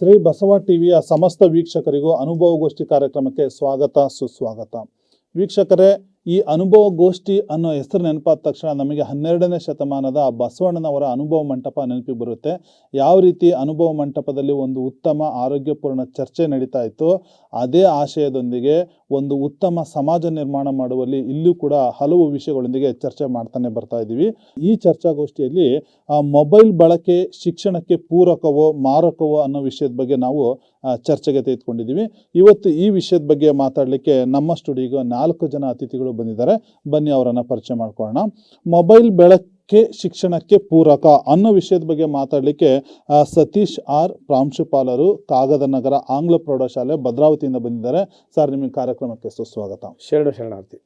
ಶ್ರೀ ಬಸವ ಟಿವಿಯ ಸಮಸ್ತ ವೀಕ್ಷಕರಿಗೂ ಅನುಭವಗೋಷ್ಠಿ ಕಾರ್ಯಕ್ರಮಕ್ಕೆ ಸ್ವಾಗತ ಸುಸ್ವಾಗತ. ವೀಕ್ಷಕರೇ ಈ ಅನುಭವ ಗೋಷ್ಠಿ ಅನ್ನೋ ಹೆಸರು ನೆನಪಾದ ತಕ್ಷಣ ನಮಗೆ ಹನ್ನೆರಡನೇ ಶತಮಾನದ ಬಸವಣ್ಣನವರ ಅನುಭವ ಮಂಟಪ ನೆನಪಿಗೆ ಬರುತ್ತೆ. ಯಾವ ರೀತಿ ಅನುಭವ ಮಂಟಪದಲ್ಲಿ ಒಂದು ಉತ್ತಮ ಆರೋಗ್ಯಪೂರ್ಣ ಚರ್ಚೆ ನಡೀತಾ ಇತ್ತು ಅದೇ ಆಶಯದೊಂದಿಗೆ ಒಂದು ಉತ್ತಮ ಸಮಾಜ ನಿರ್ಮಾಣ ಮಾಡುವಲ್ಲಿ ಇಲ್ಲೂ ಕೂಡ ಹಲವು ವಿಷಯಗಳೊಂದಿಗೆ ಚರ್ಚೆ ಮಾಡ್ತಾನೆ ಬರ್ತಾ ಇದ್ದೀವಿ. ಈ ಚರ್ಚಾಗೋಷ್ಠಿಯಲ್ಲಿ ಮೊಬೈಲ್ ಬಳಕೆ ಶಿಕ್ಷಣಕ್ಕೆ ಪೂರಕವೋ ಮಾರಕವೋ ಅನ್ನೋ ವಿಷಯದ ಬಗ್ಗೆ ನಾವು ಚರ್ಚೆಗೆ ತೆಗೆದುಕೊಂಡಿದ್ದೀವಿ. ಇವತ್ತು ಈ ವಿಷಯದ ಬಗ್ಗೆ ಮಾತಾಡಲಿಕ್ಕೆ ನಮ್ಮ ಸ್ಟುಡಿಯೋಗೆ ನಾಲ್ಕು ಜನ ಅತಿಥಿಗಳು ಬಂದಿದ್ದಾರೆ. ಬನ್ನಿ ಅವರನ್ನು ಪರಿಚಯ ಮಾಡ್ಕೊಳ್ಳೋಣ. ಮೊಬೈಲ್ ಬೆಳಕ್ಕೆ ಶಿಕ್ಷಣಕ್ಕೆ ಪೂರಕ ಅನ್ನೋ ವಿಷಯದ ಬಗ್ಗೆ ಮಾತಾಡಲಿಕ್ಕೆ ಸತೀಶ್ ಆರ್ ಪ್ರಾಂಶುಪಾಲರು ಕಾಗದ ನಗರ ಆಂಗ್ಲ ಪ್ರೌಢಶಾಲೆ ಭದ್ರಾವತಿಯಿಂದ ಬಂದಿದ್ದಾರೆ. ಸರ್ ನಿಮಗೆ ಕಾರ್ಯಕ್ರಮಕ್ಕೆ ಸುಸ್ವಾಗತ. ಶರಣ ಶರಣಾರ್ಥಿ.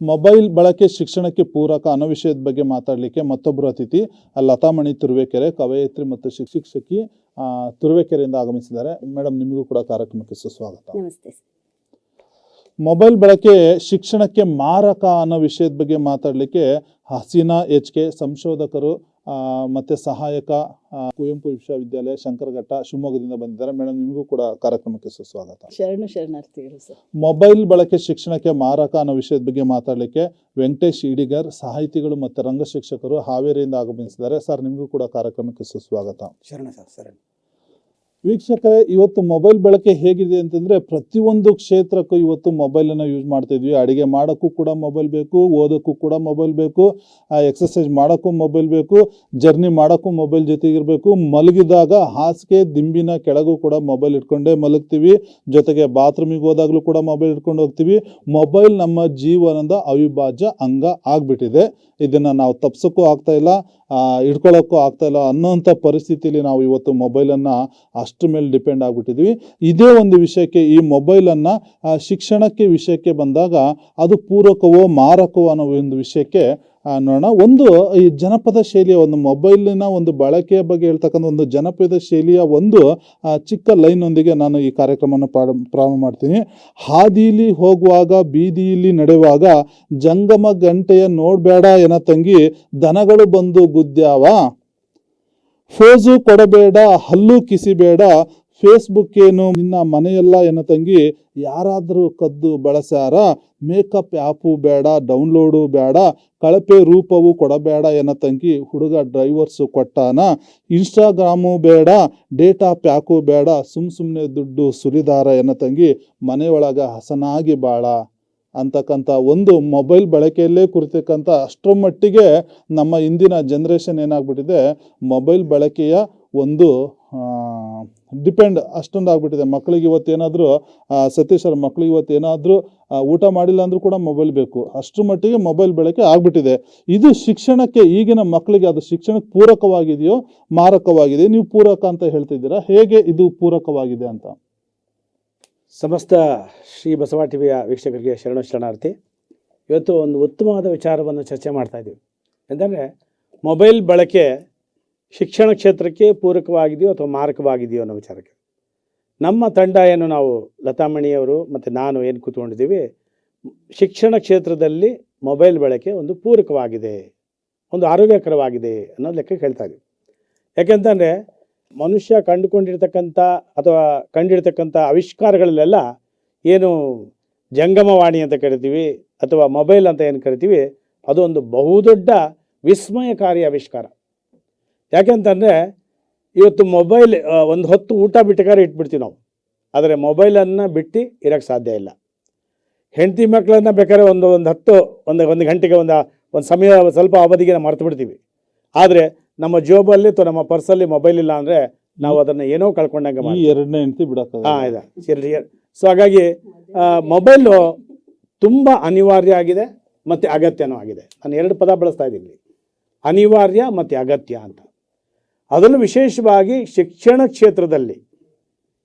ಮೊಬೈಲ್ ಬಳಕೆ ಶಿಕ್ಷಣಕ್ಕೆ ಪೂರಕ ಅನ್ನೋ ವಿಷಯದ ಬಗ್ಗೆ ಮಾತಾಡಲಿಕ್ಕೆ ಮತ್ತೊಬ್ಬರು ಅತಿಥಿ ಲತಾಮಣಿ ತುರುವೇಕೆರೆ ಕವಯತ್ರಿ ಮತ್ತು ಶಿಕ್ಷಕಿ ಆ, ತುರುವೇಕೆರೆಯಿಂದ ಆಗಮಿಸಿದ್ದಾರೆ. ಮೇಡಮ್ ನಿಮಗೂ ಕೂಡ ಕಾರ್ಯಕ್ರಮಕ್ಕೆ ಸುಸ್ವಾಗತ. ನಮಸ್ತೆ. ಮೊಬೈಲ್ ಬಳಕೆ ಶಿಕ್ಷಣಕ್ಕೆ ಮಾರಕ ಅನ್ನೋ ವಿಷಯದ ಬಗ್ಗೆ ಮಾತಾಡಲಿಕ್ಕೆ ಹಸೀನಾ ಎಚ್ ಕೆ ಸಂಶೋಧಕರು ಆ, ಮತ್ತೆ ಸಹಾಯಕ ಕುವೆಂಪು ವಿಶ್ವವಿದ್ಯಾಲಯ ಶಂಕರಘಟ್ಟ ಶಿವಮೊಗ್ಗದಿಂದ ಬಂದಿದ್ದಾರೆ. ಮೇಡಮ್ ನಿಮಗೂ ಕೂಡ ಕಾರ್ಯಕ್ರಮಕ್ಕೆ ಸುಸ್ವಾಗತ. ಶರಣು ಶರಣಾರ್ಥಿಗಳು ಸರ್. ಮೊಬೈಲ್ ಬಳಕೆ ಶಿಕ್ಷಣಕ್ಕೆ ಮಾರಕ ಅನ್ನೋ ವಿಷಯದ ಬಗ್ಗೆ ಮಾತಾಡಲಿಕ್ಕೆ ವೆಂಕಟೇಶ್ ಇಡಿಗರ್ ಸಾಹಿತಿಗಳು ಮತ್ತು ರಂಗ ಶಿಕ್ಷಕರು ಹಾವೇರಿಯಿಂದ ಆಗಮಿಸಿದ್ದಾರೆ. ಸರ್ ನಿಮಗೂ ಕೂಡ ಕಾರ್ಯಕ್ರಮಕ್ಕೆ ಸುಸ್ವಾಗತ. ಶರಣ ಸರ್ ಶರಣ. ವೀಕ್ಷಕರೇ, ಇವತ್ತು ಮೊಬೈಲ್ ಬಳಕೆ ಹೇಗಿದೆ ಅಂತಂದ್ರೆ ಪ್ರತಿಯೊಂದು ಕ್ಷೇತ್ರಕ್ಕೂ ಇವತ್ತು ಮೊಬೈಲನ್ನು ಯೂಸ್ ಮಾಡ್ತಾ ಅಡುಗೆ ಮಾಡೋಕ್ಕೂ ಕೂಡ ಮೊಬೈಲ್ ಬೇಕು, ಓದೋಕ್ಕೂ ಕೂಡ ಮೊಬೈಲ್ ಬೇಕು ಎಕ್ಸಸೈಸ್ ಮಾಡೋಕ್ಕೂ ಮೊಬೈಲ್ ಬೇಕು, ಜರ್ನಿ ಮಾಡೋಕ್ಕೂ ಮೊಬೈಲ್ ಜೊತೆಗಿರಬೇಕು. ಮಲಗಿದಾಗ ಹಾಸಿಗೆ, ದಿಂಬಿನ ಕೆಳಗೂ ಕೂಡ ಮೊಬೈಲ್ ಇಟ್ಕೊಂಡೇ ಮಲಗ್ತೀವಿ. ಜೊತೆಗೆ ಬಾತ್ರೂಮಿಗೆ ಹೋದಾಗಲೂ ಕೂಡ ಮೊಬೈಲ್ ಇಟ್ಕೊಂಡು ಹೋಗ್ತೀವಿ. ಮೊಬೈಲ್ ನಮ್ಮ ಜೀವನದ ಅವಿಭಾಜ್ಯ ಅಂಗ ಆಗ್ಬಿಟ್ಟಿದೆ. ಇದನ್ನು ನಾವು ತಪ್ಸಕ್ಕೂ ಆಗ್ತಾ ಇಲ್ಲ ಆ, ಇಟ್ಕೊಳ್ಳೋಕ್ಕೂ ಆಗ್ತಾ ಇಲ್ಲ ಅನ್ನೋಂಥ ಪರಿಸ್ಥಿತಿಯಲ್ಲಿ ನಾವು ಇವತ್ತು ಮೊಬೈಲನ್ನು ಅಷ್ಟು ಮೇಲೆ ಡಿಪೆಂಡ್ ಆಗಿಬಿಟ್ಟಿದ್ವಿ. ಇದೇ ಒಂದು ವಿಷಯಕ್ಕೆ ಈ ಮೊಬೈಲನ್ನು ಶಿಕ್ಷಣಕ್ಕೆ ವಿಷಯಕ್ಕೆ ಬಂದಾಗ ಅದು ಪೂರಕವೋ ಮಾರಕವೋ ಅನ್ನೋ ಒಂದು ವಿಷಯಕ್ಕೆ ನೋಡೋಣ. ಒಂದು, ಈ ಜನಪದ ಶೈಲಿಯ ಒಂದು ಮೊಬೈಲಿನ ಒಂದು ಬಳಕೆಯ ಬಗ್ಗೆ ಹೇಳ್ತಕ್ಕಂಥ ಒಂದು ಜನಪದ ಶೈಲಿಯ ಒಂದು ಚಿಕ್ಕ ಲೈನ್ನೊಂದಿಗೆ ನಾನು ಈ ಕಾರ್ಯಕ್ರಮವನ್ನು ಪ್ರಾರಂಭ ಮಾಡ್ತೀನಿ. ಹಾದಿಲಿ ಹೋಗುವಾಗ ಬೀದಿಯಲ್ಲಿ ನಡೆಯುವಾಗ, ಜಂಗಮ ಗಂಟೆಯ ನೋಡಬೇಡ ಎನ ತಂಗಿ, ದನಗಳು ಬಂದು ಗುದ್ದ್ಯಾವ. ಫೋಜು ಕೊಡಬೇಡ, ಹಲ್ಲು ಕಿಸಿಬೇಡ ಫೇಸ್ಬುಕ್ ಏನು? ನಿನ್ನ ಮನೆಯೆಲ್ಲ ಎನ್ನ ತಂಗಿ? ಯಾರಾದರೂ ಕದ್ದು ಬಳಸ್ಯಾರ? ಮೇಕಪ್ ಆ್ಯಪು ಬೇಡ, ಡೌನ್ಲೋಡು ಬೇಡ, ಕಳಪೆ ರೂಪವು ಕೊಡಬೇಡ ಎನ್ನ ತಂಗಿ, ಹುಡುಗ ಡ್ರೈವರ್ಸು ಕೊಟ್ಟಾನ? ಇನ್ಸ್ಟಾಗ್ರಾಮು ಬೇಡ, ಡೇಟಾ ಪ್ಯಾಕು ಬೇಡ, ಸುಮ್ ಸುಮ್ಮನೆ ದುಡ್ಡು ಸುರಿದಾರ ಎನ್ನ ತಂಗಿ, ಮನೆಯೊಳಗ ಹಸನಾಗಿ ಬಾಳ. ಅಂತಕ್ಕಂಥ ಒಂದು ಮೊಬೈಲ್ ಬಳಕೆಯಲ್ಲೇ ಕುರಿತಕ್ಕಂಥ ಅಷ್ಟರ ಮಟ್ಟಿಗೆ ನಮ್ಮ ಇಂದಿನ ಜನ್ರೇಷನ್ ಏನಾಗ್ಬಿಟ್ಟಿದೆ, ಮೊಬೈಲ್ ಬಳಕೆಯ ಒಂದು ಡಿಪೆಂಡ್ ಅಷ್ಟೊಂದು ಆಗಿಬಿಟ್ಟಿದೆ. ಮಕ್ಕಳಿಗೆ ಇವತ್ತೇನಾದರೂ ಸತೀಶ್ ಅವ್ರ ಮಕ್ಕಳಿಗೆ ಇವತ್ತೇನಾದರೂ ಊಟ ಮಾಡಿಲ್ಲ ಅಂದರೂ ಕೂಡ ಮೊಬೈಲ್ ಬೇಕು. ಅಷ್ಟರ ಮಟ್ಟಿಗೆ ಮೊಬೈಲ್ ಬಳಕೆ ಆಗಿಬಿಟ್ಟಿದೆ. ಇದು ಶಿಕ್ಷಣಕ್ಕೆ ಈಗಿನ ಮಕ್ಕಳಿಗೆ ಅದು ಶಿಕ್ಷಣಕ್ಕೆ ಪೂರಕವಾಗಿದೆಯೋ, ಮಾರಕವಾಗಿದೆ. ನೀವು ಪೂರಕ ಅಂತ ಹೇಳ್ತಿದ್ದೀರಾ? ಹೇಗೆ ಇದು ಪೂರಕವಾಗಿದೆ ಅಂತ? ಸಮಸ್ತ ಶ್ರೀ ಬಸವ ಟಿವಿಯ ವೀಕ್ಷಕರಿಗೆ ಶರಣ ಶರಣಾರ್ಥಿ. ಇವತ್ತು ಒಂದು ಉತ್ತಮವಾದ ವಿಚಾರವನ್ನು ಚರ್ಚೆ ಮಾಡ್ತಾ ಇದ್ದೀವಿ ಎಂದರೆ ಮೊಬೈಲ್ ಬಳಕೆ ಶಿಕ್ಷಣ ಕ್ಷೇತ್ರಕ್ಕೆ ಪೂರಕವಾಗಿದೆಯೋ ಅಥವಾ ಮಾರಕವಾಗಿದೆಯೋ ಅನ್ನೋ ವಿಚಾರಕ್ಕೆ. ನಮ್ಮ ತಂಡ ಏನು ನಾವು ಲತಾಮಣಿಯವರು ಮತ್ತು ನಾನು ಏನು ಕೂತ್ಕೊಂಡಿದ್ದೀವಿ, ಶಿಕ್ಷಣ ಕ್ಷೇತ್ರದಲ್ಲಿ ಮೊಬೈಲ್ ಬಳಕೆ ಒಂದು ಪೂರಕವಾಗಿದೆ, ಒಂದು ಆರೋಗ್ಯಕರವಾಗಿದೆ ಅನ್ನೋ ಲೆಕ್ಕ ಹೇಳ್ತಾ ಇದ್ದೀವಿ ಯಾಕೆಂತಂದರೆ ಮನುಷ್ಯ ಕಂಡುಕೊಂಡಿರ್ತಕ್ಕಂಥ ಅಥವಾ ಕಂಡಿರ್ತಕ್ಕಂಥ ಆವಿಷ್ಕಾರಗಳಲ್ಲೆಲ್ಲ ಏನು ಜಂಗಮವಾಣಿ ಅಂತ ಕರಿತೀವಿ ಅಥವಾ ಮೊಬೈಲ್ ಅಂತ ಏನು ಕರಿತೀವಿ ಅದೊಂದು ಬಹುದೊಡ್ಡ ವಿಸ್ಮಯಕಾರಿ ಆವಿಷ್ಕಾರ. ಯಾಕೆಂತಂದರೆ ಇವತ್ತು ಮೊಬೈಲ್ ಒಂದು ಹೊತ್ತು ಊಟ ಬಿಟ್ಟಕಾರೆ ಇಟ್ಬಿಡ್ತೀವಿ ನಾವು. ಆದರೆ ಮೊಬೈಲನ್ನು ಬಿಟ್ಟು ಇರೋಕ್ಕೆ ಸಾಧ್ಯ ಇಲ್ಲ. ಹೆಂಡತಿ ಮಕ್ಕಳನ್ನ ಬೇಕಾದ್ರೆ ಒಂದು ಒಂದು ಹತ್ತು ಒಂದು ಒಂದು ಗಂಟೆಗೆ ಒಂದು ಒಂದು ಸಮಯ ಸ್ವಲ್ಪ ಅವಧಿಗೆ ನಾವು ಮರ್ತು ಬಿಡ್ತೀವಿ. ಆದರೆ ನಮ್ಮ ಜೋಬಲ್ಲಿ ಅಥವಾ ನಮ್ಮ ಪರ್ಸಲ್ಲಿ ಮೊಬೈಲ್ ಇಲ್ಲ ಅಂದರೆ ನಾವು ಅದನ್ನು ಏನೋ ಕಳ್ಕೊಂಡಂಗೆ ಮಾಡ್ತೀವಿ. ಎರಡನೇ ಹೆಂಡತಿ ಬಿಡಕ್ಕ ಹಾಂ ಇದೆ. ಎರಡು ಸೊ ಹಾಗಾಗಿ ಮೊಬೈಲು ತುಂಬ ಅನಿವಾರ್ಯ ಆಗಿದೆ ಮತ್ತು ಅಗತ್ಯನೂ ಆಗಿದೆ. ನಾನು ಎರಡು ಪದ ಬಳಸ್ತಾ ಇದ್ದೀನಿ. ಅನಿವಾರ್ಯ ಮತ್ತು ಅಗತ್ಯ ಅಂತ. ಅದನ್ನು ವಿಶೇಷವಾಗಿ ಶಿಕ್ಷಣ ಕ್ಷೇತ್ರದಲ್ಲಿ,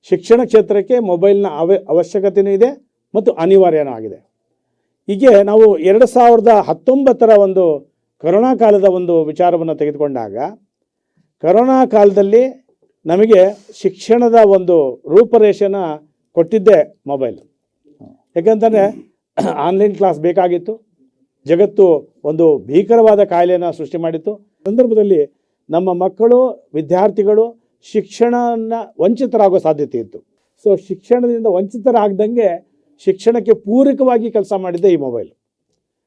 ಶಿಕ್ಷಣ ಕ್ಷೇತ್ರಕ್ಕೆ ಮೊಬೈಲ್ನ ಅವ ಅವಶ್ಯಕತೆಯೂ ಇದೆ ಮತ್ತು ಅನಿವಾರ್ಯನೂ ಆಗಿದೆ. ಹೀಗೆ ನಾವು ಎರಡು ಸಾವಿರದ ಹತ್ತೊಂಬತ್ತರ ಒಂದು ಕರೋನಾ ಕಾಲದ ಒಂದು ವಿಚಾರವನ್ನು ತೆಗೆದುಕೊಂಡಾಗ, ಕರೋನಾ ಕಾಲದಲ್ಲಿ ನಮಗೆ ಶಿಕ್ಷಣದ ಒಂದು ರೂಪರೇಷನ ಕೊಟ್ಟಿದ್ದೆ ಮೊಬೈಲ್. ಯಾಕಂತಂದರೆ ಆನ್ಲೈನ್ ಕ್ಲಾಸ್ ಬೇಕಾಗಿತ್ತು, ಜಗತ್ತು ಒಂದು ಭೀಕರವಾದ ಕಾಯಿಲೆಯನ್ನು ಸೃಷ್ಟಿ ಮಾಡಿತ್ತು. ಸಂದರ್ಭದಲ್ಲಿ ನಮ್ಮ ಮಕ್ಕಳು, ವಿದ್ಯಾರ್ಥಿಗಳು ಶಿಕ್ಷಣವನ್ನು ವಂಚಿತರಾಗೋ ಸಾಧ್ಯತೆ ಇತ್ತು. ಸೊ ಶಿಕ್ಷಣದಿಂದ ವಂಚಿತರಾಗ್ದಂಗೆ ಶಿಕ್ಷಣಕ್ಕೆ ಪೂರಕವಾಗಿ ಕೆಲಸ ಮಾಡಿದ್ದೆ ಈ ಮೊಬೈಲ್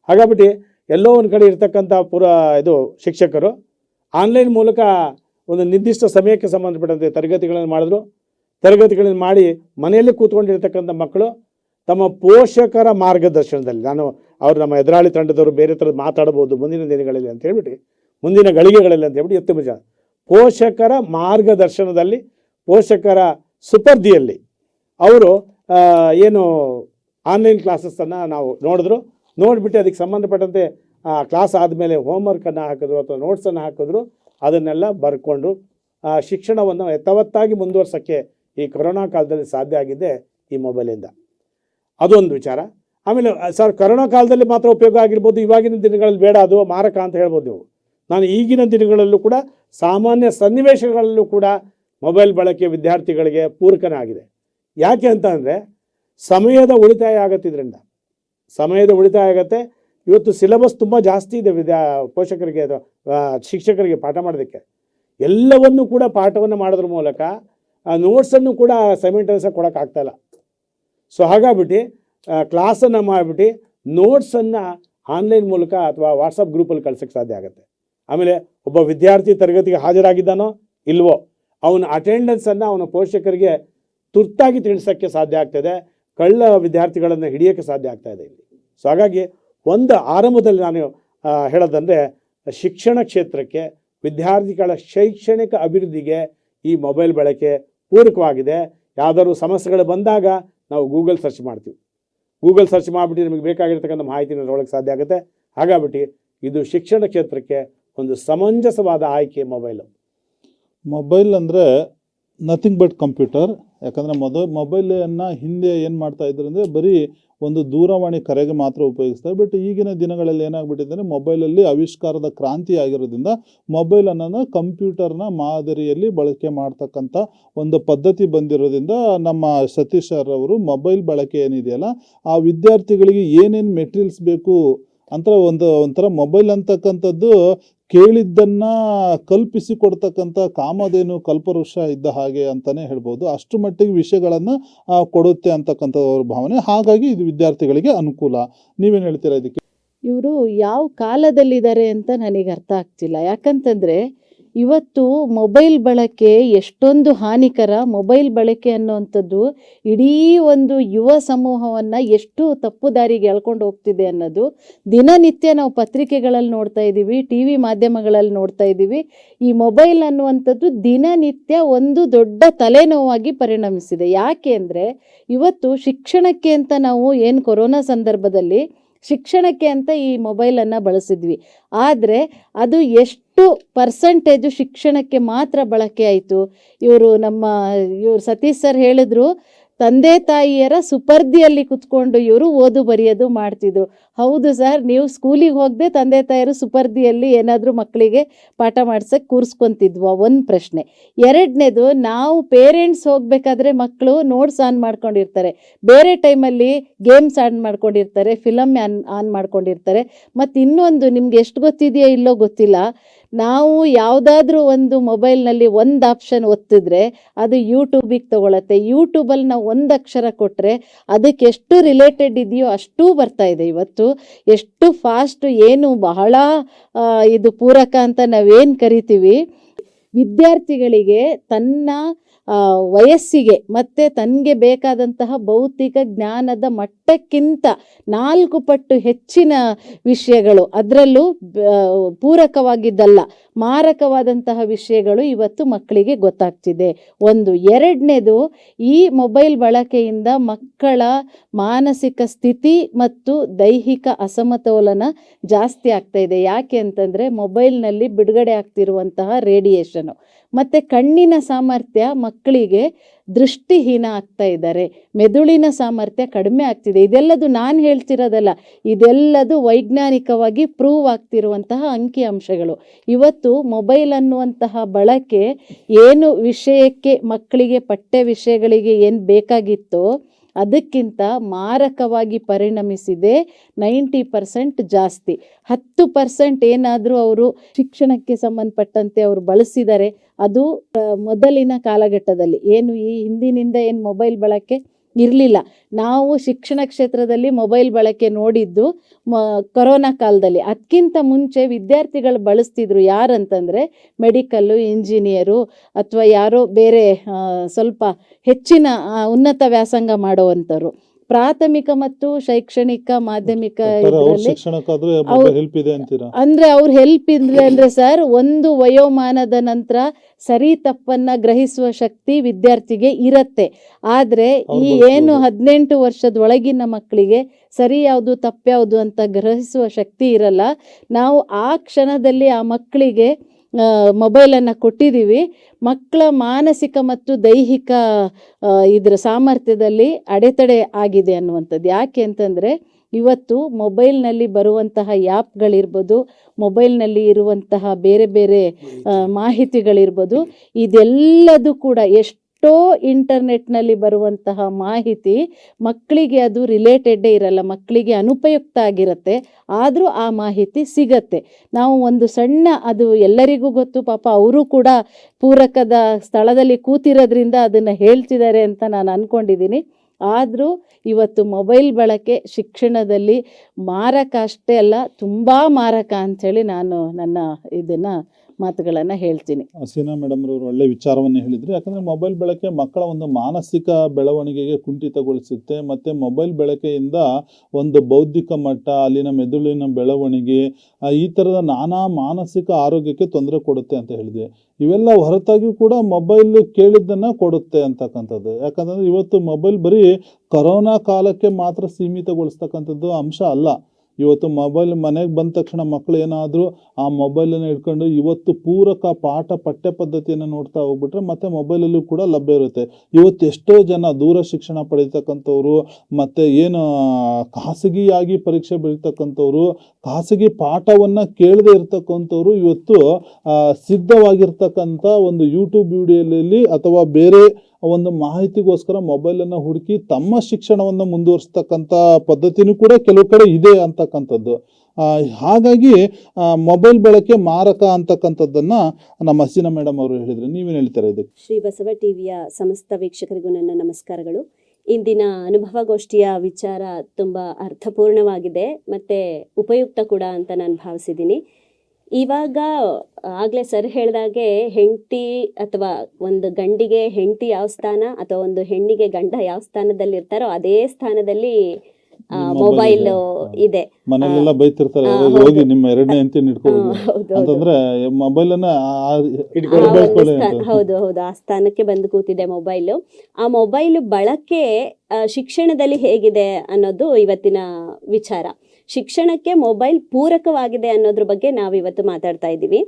ಹಾಗಾಗ್ಬಿಟ್ಟು ಎಲ್ಲೋ ಒಂದು ಕಡೆ ಇರ್ತಕ್ಕಂಥ ಪುರ ಇದು ಶಿಕ್ಷಕರು ಆನ್ಲೈನ್ ಮೂಲಕ ಒಂದು ನಿರ್ದಿಷ್ಟ ಸಮಯಕ್ಕೆ ಸಂಬಂಧಪಟ್ಟಂತೆ ತರಗತಿಗಳನ್ನು ಮಾಡಿದ್ರು. ತರಗತಿಗಳನ್ನು ಮಾಡಿ ಮನೆಯಲ್ಲಿ ಕೂತ್ಕೊಂಡಿರ್ತಕ್ಕಂಥ ಮಕ್ಕಳು ತಮ್ಮ ಪೋಷಕರ ಮಾರ್ಗದರ್ಶನದಲ್ಲಿ ನಾನು ಅವರು ನಮ್ಮ ಎದುರಾಳಿ ತಂಡದವರು ಬೇರೆ ಥರದ್ದು ಮಾತಾಡ್ಬೋದು ಮುಂದಿನ ದಿನಗಳಲ್ಲಿ ಅಂತ ಹೇಳ್ಬಿಟ್ಟು ಮುಂದಿನ ಗಳಿಗೆಗಳಲ್ಲಿ ಅಂತ ಹೇಳ್ಬಿಟ್ಟು ಎತ್ತಿ ನಿಜ ಪೋಷಕರ ಮಾರ್ಗದರ್ಶನದಲ್ಲಿ, ಪೋಷಕರ ಸುಪರ್ದಿಯಲ್ಲಿ ಅವರು ಏನು ಆನ್ಲೈನ್ ಕ್ಲಾಸಸ್ಸನ್ನು ನಾವು ನೋಡಿದ್ರು. ನೋಡಿಬಿಟ್ಟು ಅದಕ್ಕೆ ಸಂಬಂಧಪಟ್ಟಂತೆ ಕ್ಲಾಸ್ ಆದಮೇಲೆ ಹೋಮ್ವರ್ಕನ್ನು ಹಾಕಿದ್ರು ಅಥವಾ ನೋಟ್ಸನ್ನು ಹಾಕಿದ್ರು, ಅದನ್ನೆಲ್ಲ ಬರ್ಕೊಂಡು, ಆ, ಶಿಕ್ಷಣವನ್ನು ಯಥಾವತ್ತಾಗಿ ಮುಂದುವರ್ಸೋಕ್ಕೆ ಈ ಕೊರೋನಾ ಕಾಲದಲ್ಲಿ ಸಾಧ್ಯ ಆಗಿದೆ ಈ ಮೊಬೈಲಿಂದ ಅದೊಂದು ವಿಚಾರ. ಆಮೇಲೆ ಸರ್, ಕೊರೋನಾ ಕಾಲದಲ್ಲಿ ಮಾತ್ರ ಉಪಯೋಗ ಆಗಿರ್ಬೋದು, ಇವಾಗಿನ ದಿನಗಳಲ್ಲಿ ಬೇಡ ಅದು ಮಾರಕ ಅಂತ ಹೇಳ್ಬೋದು ನೀವು. ನಾನು ಈಗಿನ ದಿನಗಳಲ್ಲೂ ಕೂಡ ಸಾಮಾನ್ಯ ಸನ್ನಿವೇಶಗಳಲ್ಲೂ ಕೂಡ ಮೊಬೈಲ್ ಬಳಕೆ ವಿದ್ಯಾರ್ಥಿಗಳಿಗೆ ಪೂರಕನಾಗಿದೆ. ಯಾಕೆ ಅಂತ ಅಂದರೆ ಸಮಯದ ಉಳಿತಾಯ ಆಗತ್ತಿದ್ರಿಂದ. ಸಮಯದ ಉಳಿತಾಯ ಆಗತ್ತೆ. ಇವತ್ತು ಸಿಲೆಬಸ್ ತುಂಬ ಜಾಸ್ತಿ ಇದೆ ವಿದ್ಯಾ ಪೋಷಕರಿಗೆ ಅಥವಾ ಶಿಕ್ಷಕರಿಗೆ ಪಾಠ ಮಾಡೋದಕ್ಕೆ. ಎಲ್ಲವನ್ನೂ ಕೂಡ ಪಾಠವನ್ನು ಮಾಡೋದ್ರ ಮೂಲಕ, ಆ ನೋಟ್ಸನ್ನು ಕೂಡ ಸೈಮೆಂಟೈಸಾಗಿ ಕೊಡೋಕ್ಕಾಗ್ತಾಯಿಲ್ಲ ಸೊ ಹಾಗಾಗ್ಬಿಟ್ಟು ಕ್ಲಾಸನ್ನು ಮಾಡಿಬಿಟ್ಟು ನೋಟ್ಸನ್ನು ಆನ್ಲೈನ್ ಮೂಲಕ ಅಥವಾ ವಾಟ್ಸಪ್ ಗ್ರೂಪಲ್ಲಿ ಕಳ್ಸೋಕ್ಕೆ ಸಾಧ್ಯ ಆಗುತ್ತೆ. ಆಮೇಲೆ ಒಬ್ಬ ವಿದ್ಯಾರ್ಥಿ ತರಗತಿಗೆ ಹಾಜರಾಗಿದ್ದಾನೋ ಇಲ್ವೋ, ಅವನ ಅಟೆಂಡೆನ್ಸನ್ನು ಅವನ ಪೋಷಕರಿಗೆ ತುರ್ತಾಗಿ ತಿಳಿಸೋಕ್ಕೆ ಸಾಧ್ಯ ಆಗ್ತದೆ. ಕಳ್ಳ ವಿದ್ಯಾರ್ಥಿಗಳನ್ನು ಹಿಡಿಯೋಕ್ಕೆ ಸಾಧ್ಯ ಆಗ್ತಾ ಇದೆ ಇಲ್ಲಿ. ಸೊ ಹಾಗಾಗಿ ಒಂದು ಆರಂಭದಲ್ಲಿ ನಾನು ಹೇಳೋದಂದ್ರೆ ಶಿಕ್ಷಣ ಕ್ಷೇತ್ರಕ್ಕೆ ವಿದ್ಯಾರ್ಥಿಗಳ ಶೈಕ್ಷಣಿಕ ಅಭಿವೃದ್ಧಿಗೆ ಈ ಮೊಬೈಲ್ ಬಳಕೆ ಪೂರಕವಾಗಿದೆ. ಯಾವ್ದಾದ್ರು ಸಮಸ್ಯೆಗಳು ಬಂದಾಗ ನಾವು ಗೂಗಲ್ ಸರ್ಚ್ ಮಾಡ್ತೀವಿ. ಗೂಗಲ್ ಸರ್ಚ್ ಮಾಡಿಬಿಟ್ಟು ನಮಗೆ ಬೇಕಾಗಿರ್ತಕ್ಕಂಥ ಮಾಹಿತಿನ ನೋಡೋಕೆ ಸಾಧ್ಯ ಆಗುತ್ತೆ. ಹಾಗಾಗ್ಬಿಟ್ಟು ಇದು ಶಿಕ್ಷಣ ಕ್ಷೇತ್ರಕ್ಕೆ ಒಂದು ಸಮಂಜಸವಾದ ಆಯ್ಕೆ ಮೊಬೈಲು. ಮೊಬೈಲ್ ಅಂದರೆ ನಥಿಂಗ್ ಬಟ್ ಕಂಪ್ಯೂಟರ್ ಯಾಕಂದರೆ ಮೊದ, ಮೊಬೈಲನ್ನು ಹಿಂದೆ ಏನು ಮಾಡ್ತಾ ಇದ್ರು ಅಂದರೆ ಬರೀ ಒಂದು ದೂರವಾಣಿ ಕರೆಗೆ ಮಾತ್ರ ಉಪಯೋಗಿಸ್ತಾರೆ. ಬಟ್ ಈಗಿನ ದಿನಗಳಲ್ಲಿ ಏನಾಗ್ಬಿಟ್ಟಿದೆ ಅಂದರೆ ಮೊಬೈಲಲ್ಲಿ ಆವಿಷ್ಕಾರದ ಕ್ರಾಂತಿ ಆಗಿರೋದ್ರಿಂದ ಮೊಬೈಲ್ ಅನ್ನೋದು ಕಂಪ್ಯೂಟರ್ನ ಮಾದರಿಯಲ್ಲಿ ಬಳಕೆ ಮಾಡ್ತಕ್ಕಂಥ ಒಂದು ಪದ್ಧತಿ ಬಂದಿರೋದ್ರಿಂದ ನಮ್ಮ ಸತೀಶ್ ಸರ್ ಅವರು ಮೊಬೈಲ್ ಬಳಕೆ ಏನಿದೆಯಲ್ಲ, ಆ ವಿದ್ಯಾರ್ಥಿಗಳಿಗೆ ಏನೇನು ಮೆಟೀರಿಯಲ್ಸ್ ಬೇಕು ಅಂತ ಒಂದು ಒಂಥರ ಮೊಬೈಲ್ ಅಂತಕ್ಕಂಥದ್ದು ಕೇಳಿದ್ದನ್ನ ಕಲ್ಪಿಸಿ ಕೊಡ್ತಕ್ಕಂಥ ಕಾಮಧೇನು ಕಲ್ಪವೃಕ್ಷ ಇದ್ದ ಹಾಗೆ ಅಂತಾನೆ ಹೇಳ್ಬೋದು. ಅಷ್ಟು ಮಟ್ಟಿಗೆ ವಿಷಯಗಳನ್ನು ಕೊಡುತ್ತೆ ಅಂತಕ್ಕಂಥ ಭಾವನೆ. ಹಾಗಾಗಿ ಇದು ವಿದ್ಯಾರ್ಥಿಗಳಿಗೆ ಅನುಕೂಲ. ನೀವೇನು ಹೇಳ್ತೀರಾ ಇದಕ್ಕೆ? ಇವರು ಯಾವ ಕಾಲದಲ್ಲಿದ್ದಾರೆ ಅಂತ ನನಗೆ ಅರ್ಥ ಆಗ್ತಿಲ್ಲ. ಯಾಕಂತಂದ್ರೆ ಇವತ್ತು ಮೊಬೈಲ್ ಬಳಕೆ ಎಷ್ಟೊಂದು ಹಾನಿಕರ. ಮೊಬೈಲ್ ಬಳಕೆ ಅನ್ನುವಂಥದ್ದು ಇಡೀ ಒಂದು ಯುವ ಸಮೂಹವನ್ನು ಎಷ್ಟು ತಪ್ಪು ದಾರಿಗೆ ಎಳ್ಕೊಂಡು ಹೋಗ್ತಿದೆ ಅನ್ನೋದು ದಿನನಿತ್ಯ ನಾವು ಪತ್ರಿಕೆಗಳಲ್ಲಿ ನೋಡ್ತಾ ಇದ್ದೀವಿ ಟಿ ವಿ ಮಾಧ್ಯಮಗಳಲ್ಲಿ ನೋಡ್ತಾ ಇದ್ದೀವಿ. ಈ ಮೊಬೈಲ್ ಅನ್ನುವಂಥದ್ದು ದಿನನಿತ್ಯ ಒಂದು ದೊಡ್ಡ ತಲೆನೋವಾಗಿ ಪರಿಣಮಿಸಿದೆ. ಯಾಕೆ ಅಂದರೆ ಇವತ್ತು ಶಿಕ್ಷಣಕ್ಕೆ ಅಂತ ನಾವು ಏನು ಕೊರೋನಾ ಸಂದರ್ಭದಲ್ಲಿ ಶಿಕ್ಷಣಕ್ಕೆ ಅಂತ ಈ ಮೊಬೈಲನ್ನು ಬಳಸಿದ್ವಿ. ಆದರೆ ಅದು ಎಷ್ಟು ಪರ್ಸಂಟೇಜು ಶಿಕ್ಷಣಕ್ಕೆ ಮಾತ್ರ ಬಳಕೆ ಆಯಿತು. ಇವರು ನಮ್ಮ, ಇವರು ಸತೀಶ್ ಸರ್ ಹೇಳಿದ್ರು ತಂದೆ ತಾಯಿಯರ ಸುಪರ್ದಿಯಲ್ಲಿ ಕುತ್ಕೊಂಡು ಇವರು ಓದು ಬರೆಯೋದು ಮಾಡ್ತಿದ್ರು. ಹೌದು ಸರ್, ನೀವು ಸ್ಕೂಲಿಗೆ ಹೋಗದೆ ತಂದೆ ತಾಯಿಯರು ಸುಪರ್ದಿಯಲ್ಲಿ ಏನಾದರೂ ಮಕ್ಕಳಿಗೆ ಪಾಠ ಮಾಡ್ಸಕ್ಕೆ ಕೂರಿಸ್ಕೊಂತಿದ್ವಾ? ಒಂದು ಪ್ರಶ್ನೆ. ಎರಡನೇದು, ನಾವು ಪೇರೆಂಟ್ಸ್ ಹೋಗಬೇಕಾದ್ರೆ ಮಕ್ಕಳು ನೋಟ್ಸ್ ಆನ್ ಮಾಡ್ಕೊಂಡಿರ್ತಾರೆ. ಬೇರೆ ಟೈಮಲ್ಲಿ ಗೇಮ್ಸ್ ಆನ್ ಮಾಡ್ಕೊಂಡಿರ್ತಾರೆ ಫಿಲಮ್ ಆನ್ ಆನ್ ಮಾಡ್ಕೊಂಡಿರ್ತಾರೆ. ಮತ್ತು ಇನ್ನೊಂದು ನಿಮ್ಗೆ ಎಷ್ಟು ಗೊತ್ತಿದೆಯೋ ಇಲ್ಲೋ ಗೊತ್ತಿಲ್ಲ. ನಾವು ಯಾವುದಾದ್ರೂ ಒಂದು ಮೊಬೈಲ್ನಲ್ಲಿ ಒಂದು ಆಪ್ಷನ್ ಒತ್ತಿದ್ರೆ ಅದು ಯೂಟ್ಯೂಬಿಗೆ ತಗೊಳತ್ತೆ. ಯೂಟ್ಯೂಬಲ್ಲಿ ನಾವು ಒಂದು ಅಕ್ಷರ ಕೊಟ್ಟರೆ ಅದಕ್ಕೆ ಎಷ್ಟು ರಿಲೇಟೆಡ್ ಇದೆಯೋ ಅಷ್ಟೂ ಬರ್ತಾ ಇದೆ ಇವತ್ತು. ಎಷ್ಟು ಫಾಸ್ಟ್, ಏನು ಬಹಳ ಇದು ಪೂರಕ ಅಂತ ನಾವೇನು ಕರಿತೀವಿ? ವಿದ್ಯಾರ್ಥಿಗಳಿಗೆ ತನ್ನ ವಯಸ್ಸಿಗೆ ಮತ್ತು ತನಗೆ ಬೇಕಾದಂತಹ ಭೌತಿಕ ಜ್ಞಾನದ ಮಟ್ಟಕ್ಕಿಂತ ನಾಲ್ಕು ಪಟ್ಟು ಹೆಚ್ಚಿನ ವಿಷಯಗಳು, ಅದರಲ್ಲೂ ಪೂರಕವಾಗಿದ್ದಲ್ಲ, ಮಾರಕವಾದಂತಹ ವಿಷಯಗಳು ಇವತ್ತು ಮಕ್ಕಳಿಗೆ ಗೊತ್ತಾಗ್ತಿದೆ. ಒಂದು, ಎರಡನೇದು, ಈ ಮೊಬೈಲ್ ಬಳಕೆಯಿಂದ ಮಕ್ಕಳ ಮಾನಸಿಕ ಸ್ಥಿತಿ ಮತ್ತು ದೈಹಿಕ ಅಸಮತೋಲನ ಜಾಸ್ತಿ ಆಗ್ತಾ ಇದೆ. ಯಾಕೆ ಅಂತಂದರೆ ಮೊಬೈಲ್ನಲ್ಲಿ ಬಿಡುಗಡೆ ಆಗ್ತಿರುವಂತಹ ರೇಡಿಯೇಷನು. ಮತ್ತು ಕಣ್ಣಿನ ಸಾಮರ್ಥ್ಯ ಮಕ್ಕಳಿಗೆ ದೃಷ್ಟಿಹೀನ ಆಗ್ತಾ ಇದ್ದಾರೆ. ಮೆದುಳಿನ ಸಾಮರ್ಥ್ಯ ಕಡಿಮೆ ಆಗ್ತಿದೆ. ಇದೆಲ್ಲದು ನಾನು ಹೇಳ್ತಿರೋದಲ್ಲ. ಇದೆಲ್ಲದು ವೈಜ್ಞಾನಿಕವಾಗಿ ಪ್ರೂವ್ ಆಗ್ತಿರುವಂತಹ ಅಂಕಿಅಂಶಗಳು ಇವತ್ತು ಮೊಬೈಲ್ ಅನ್ನುವಂತಹ ಬಳಕೆ ಏನು ವಿಷಯಕ್ಕೆ ಮಕ್ಕಳಿಗೆ ಪಠ್ಯ ವಿಷಯಗಳಿಗೆ ಏನು ಬೇಕಾಗಿತ್ತೋ ಅದಕ್ಕಿಂತ ಮಾರಕವಾಗಿ ಪರಿಣಮಿಸಿದೆ ನೈಂಟಿ ಪರ್ಸೆಂಟ್ ಜಾಸ್ತಿ. ಹತ್ತು ಪರ್ಸೆಂಟ್ ಏನಾದರೂ ಅವರು ಶಿಕ್ಷಣಕ್ಕೆ ಸಂಬಂಧಪಟ್ಟಂತೆ ಅವರು ಬಳಸಿದರೆ ಅದು ಮೊದಲಿನ ಕಾಲಘಟ್ಟದಲ್ಲಿ. ಏನು ಈ ಹಿಂದಿನಿಂದ ಏನು ಮೊಬೈಲ್ ಬಳಕೆ? ಇರಲಿಲ್ಲ. ನಾವು ಶಿಕ್ಷಣ ಕ್ಷೇತ್ರದಲ್ಲಿ ಮೊಬೈಲ್ ಬಳಕೆ ನೋಡಿದ್ದು ಮ, ಕೊರೋನಾ ಕಾಲದಲ್ಲಿ. ಅದಕ್ಕಿಂತ ಮುಂಚೆ ವಿದ್ಯಾರ್ಥಿಗಳು ಬಳಸ್ತಿದ್ರು ಯಾರಂತಂದರೆ ಮೆಡಿಕಲ್ಲು, ಇಂಜಿನಿಯರು ಅಥವಾ ಯಾರೋ ಬೇರೆ ಸ್ವಲ್ಪ ಹೆಚ್ಚಿನ ಉನ್ನತ ವ್ಯಾಸಂಗ ಮಾಡುವಂಥವ್ರು. ಪ್ರಾಥಮಿಕ ಮತ್ತು ಶೈಕ್ಷಣಿಕ ಮಾಧ್ಯಮಿಕ ಅಂದ್ರೆ ಅವ್ರ ಹೆಲ್ಪ್ ಇದ್ರೆ ಅಂದ್ರೆ ಸರ್ ಒಂದು ವಯೋಮಾನದ ನಂತರ ಸರಿ ತಪ್ಪನ್ನ ಗ್ರಹಿಸುವ ಶಕ್ತಿ ವಿದ್ಯಾರ್ಥಿಗೆ ಇರತ್ತೆ. ಆದ್ರೆ ಈ ಏನು ಹದಿನೆಂಟು ವರ್ಷದ ಒಳಗಿನ ಮಕ್ಕಳಿಗೆ ಸರಿ ಯಾವುದು ತಪ್ಪ್ಯಾವುದು ಅಂತ ಗ್ರಹಿಸುವ ಶಕ್ತಿ ಇರಲ್ಲ. ನಾವು ಆ ಕ್ಷಣದಲ್ಲಿ ಆ ಮಕ್ಕಳಿಗೆ ಮೊಬೈಲನ್ನು ಕೊಟ್ಟಿದ್ದೀವಿ. ಮಕ್ಕಳ ಮಾನಸಿಕ ಮತ್ತು ದೈಹಿಕ ಇದರ ಸಾಮರ್ಥ್ಯದಲ್ಲಿ ಅಡೆತಡೆ ಆಗಿದೆ ಅನ್ನುವಂಥದ್ದು. ಯಾಕೆ ಅಂತಂದರೆ, ಇವತ್ತು ಮೊಬೈಲ್ನಲ್ಲಿ ಬರುವಂತಹ ಆ್ಯಪ್ಗಳಿರ್ಬೋದು, ಮೊಬೈಲ್ನಲ್ಲಿ ಇರುವಂತಹ ಬೇರೆ ಬೇರೆ ಮಾಹಿತಿಗಳಿರ್ಬೋದು, ಇದೆಲ್ಲದೂ ಕೂಡ ಎಷ್ಟೋ ಇಂಟರ್ನೆಟ್ನಲ್ಲಿ ಬರುವಂತಹ ಮಾಹಿತಿ ಮಕ್ಕಳಿಗೆ ಅದು ರಿಲೇಟೆಡ್ಡೇ ಇರಲ್ಲ, ಮಕ್ಕಳಿಗೆ ಅನುಪಯುಕ್ತ ಆಗಿರುತ್ತೆ. ಆದರೂ ಆ ಮಾಹಿತಿ ಸಿಗತ್ತೆ. ನಾವು ಒಂದು ಸಣ್ಣ, ಅದು ಎಲ್ಲರಿಗೂ ಗೊತ್ತು, ಪಾಪ ಅವರು ಕೂಡ ಪೂರಕದ ಸ್ಥಳದಲ್ಲಿ ಕೂತಿರೋದ್ರಿಂದ ಅದನ್ನು ಹೇಳ್ತಿದ್ದಾರೆ ಅಂತ ನಾನು ಅಂದ್ಕೊಂಡಿದ್ದೀನಿ ಆದರೂ ಇವತ್ತು ಮೊಬೈಲ್ ಬಳಕೆ ಶಿಕ್ಷಣದಲ್ಲಿ ಮಾರಕ ಅಷ್ಟೇ ಅಲ್ಲ, ತುಂಬ ಮಾರಕ ಅಂಥೇಳಿ ನಾನು ನನ್ನ ಇದನ್ನು ಮಾತುಗಳನ್ನು ಹೇಳ್ತೀನಿ. ಸೀನಾ ಮೇಡಮ್ ಅವರು ಒಳ್ಳೆ ವಿಚಾರವನ್ನು ಹೇಳಿದ್ರು. ಯಾಕಂದ್ರೆ ಮೊಬೈಲ್ ಬಳಕೆ ಮಕ್ಕಳ ಒಂದು ಮಾನಸಿಕ ಬೆಳವಣಿಗೆಗೆ ಕುಂಠಿತಗೊಳಿಸುತ್ತೆ. ಮತ್ತೆ ಮೊಬೈಲ್ ಬಳಕೆಯಿಂದ ಒಂದು ಬೌದ್ಧಿಕ ಮಟ್ಟ, ಅಲ್ಲಿನ ಮೆದುಳಿನ ಬೆಳವಣಿಗೆ ಈ ಥರದ ನಾನಾ ಮಾನಸಿಕ ಆರೋಗ್ಯಕ್ಕೆ ತೊಂದರೆ ಕೊಡುತ್ತೆ ಅಂತ ಹೇಳಿದೆ ಇವೆಲ್ಲ ಹೊರತಾಗಿಯೂ ಕೂಡ ಮೊಬೈಲ್ ಕೇಳಿದ್ದನ್ನ ಕೊಡುತ್ತೆ ಅಂತಕ್ಕಂಥದ್ದು. ಯಾಕಂತಂದ್ರೆ ಇವತ್ತು ಮೊಬೈಲ್ ಬರೀ ಕರೋನಾ ಕಾಲಕ್ಕೆ ಮಾತ್ರ ಸೀಮಿತಗೊಳಿಸ್ತಕ್ಕಂಥದ್ದು ಅಂಶ ಅಲ್ಲ. ಇವತ್ತು ಮೊಬೈಲ್ ಮನೆಗೆ ಬಂದ ತಕ್ಷಣ ಮಕ್ಕಳು ಏನಾದರೂ ಆ ಮೊಬೈಲನ್ನು ಇಟ್ಕೊಂಡು ಇವತ್ತು ಪೂರಕ ಪಾಠ ಪಠ್ಯ ಪದ್ಧತಿಯನ್ನು ನೋಡ್ತಾ ಹೋಗ್ಬಿಟ್ರೆ ಮತ್ತೆ ಮೊಬೈಲಲ್ಲೂ ಕೂಡ ಲಭ್ಯ ಇರುತ್ತೆ. ಇವತ್ತು ಎಷ್ಟೋ ಜನ ದೂರ ಶಿಕ್ಷಣ ಪಡೀತಕ್ಕಂಥವ್ರು ಮತ್ತು ಏನು ಖಾಸಗಿಯಾಗಿ ಪರೀಕ್ಷೆ ಬರೀತಕ್ಕಂಥವ್ರು, ಖಾಸಗಿ ಪಾಠವನ್ನು ಕೇಳದೆ ಇರ್ತಕ್ಕಂಥವ್ರು ಇವತ್ತು ಸಿದ್ಧವಾಗಿರ್ತಕ್ಕಂಥ ಒಂದು ಯೂಟ್ಯೂಬ್ ವಿಡಿಯೋಲಿ ಅಥವಾ ಬೇರೆ ಒಂದು ಮಾಹಿತಿಗೋಸ್ಕರ ಮೊಬೈಲನ್ನು ಹುಡುಕಿ ತಮ್ಮ ಶಿಕ್ಷಣವನ್ನು ಮುಂದುವರಿಸ್ತಕ್ಕಂಥ ಪದ್ಧತಿನೂ ಕೂಡ ಕೆಲವು ಕಡೆ ಇದೆ ಅಂತಕ್ಕಂಥದ್ದು. ಹಾಗಾಗಿ ಮೊಬೈಲ್ ಬಳಕೆ ಮಾರಕ ಅಂತಕ್ಕಂಥದ್ದನ್ನ ನಮ್ಮ ಹಸೀನಾ ಮೇಡಮ್ ಅವರು ಹೇಳಿದ್ರು. ನೀವೇನು ಹೇಳ್ತಾರೆ ಇದಕ್ಕೆ? ಶ್ರೀ ಬಸವ ಟಿವಿಯ ಸಮಸ್ತ ವೀಕ್ಷಕರಿಗೂ ನನ್ನ ನಮಸ್ಕಾರಗಳು. ಇಂದಿನ ಅನುಭವಗೋಷ್ಠಿಯ ವಿಚಾರ ತುಂಬ ಅರ್ಥಪೂರ್ಣವಾಗಿದೆ, ಮತ್ತು ಉಪಯುಕ್ತ ಕೂಡ ಅಂತ ನಾನು ಭಾವಿಸಿದ್ದೀನಿ. ಇವಾಗ ಆಗಲೇ ಸರ್ ಹೇಳಿದಾಗೆ ಹೆಂಡತಿ ಅಥವಾ ಒಂದು ಗಂಡಿಗೆ ಹೆಂಡತಿ ಯಾವ ಸ್ಥಾನ ಅಥವಾ ಒಂದು ಹೆಣ್ಣಿಗೆ ಗಂಡ ಯಾವ ಸ್ಥಾನದಲ್ಲಿ ಇರ್ತಾರೋ ಅದೇ ಸ್ಥಾನದಲ್ಲಿ ಮೊಬೈಲ್ ಇದೆ. ಮನೆಯಲ್ಲೆಲ್ಲ ಬೈತಿರ್ತಾರೆ ಹೋಗಿ ಹೌದು. ನಿಮ್ಮ ಎರಡನೇ ಹೌದು ಅಂತಂದ್ರೆ ಮೊಬೈಲ್ ಹೌದು ಹೌದು. ಆ ಸ್ಥಾನಕ್ಕೆ ಬಂದು ಕೂತಿದೆ ಮೊಬೈಲ್ ಆ ಮೊಬೈಲ್ ಬಳಕೆ ಶಿಕ್ಷಣದಲ್ಲಿ ಹೇಗಿದೆ ಅನ್ನೋದು ಇವತ್ತಿನ ವಿಚಾರ. ಶಿಕ್ಷಣಕ್ಕೆ ಮೊಬೈಲ್ ಪೂರಕವಾಗಿದೆ ಅನ್ನೋದ್ರ ಬಗ್ಗೆ ನಾವು ಇವತ್ತು ಮಾತಾಡ್ತಾ ಇದ್ದೀವಿ.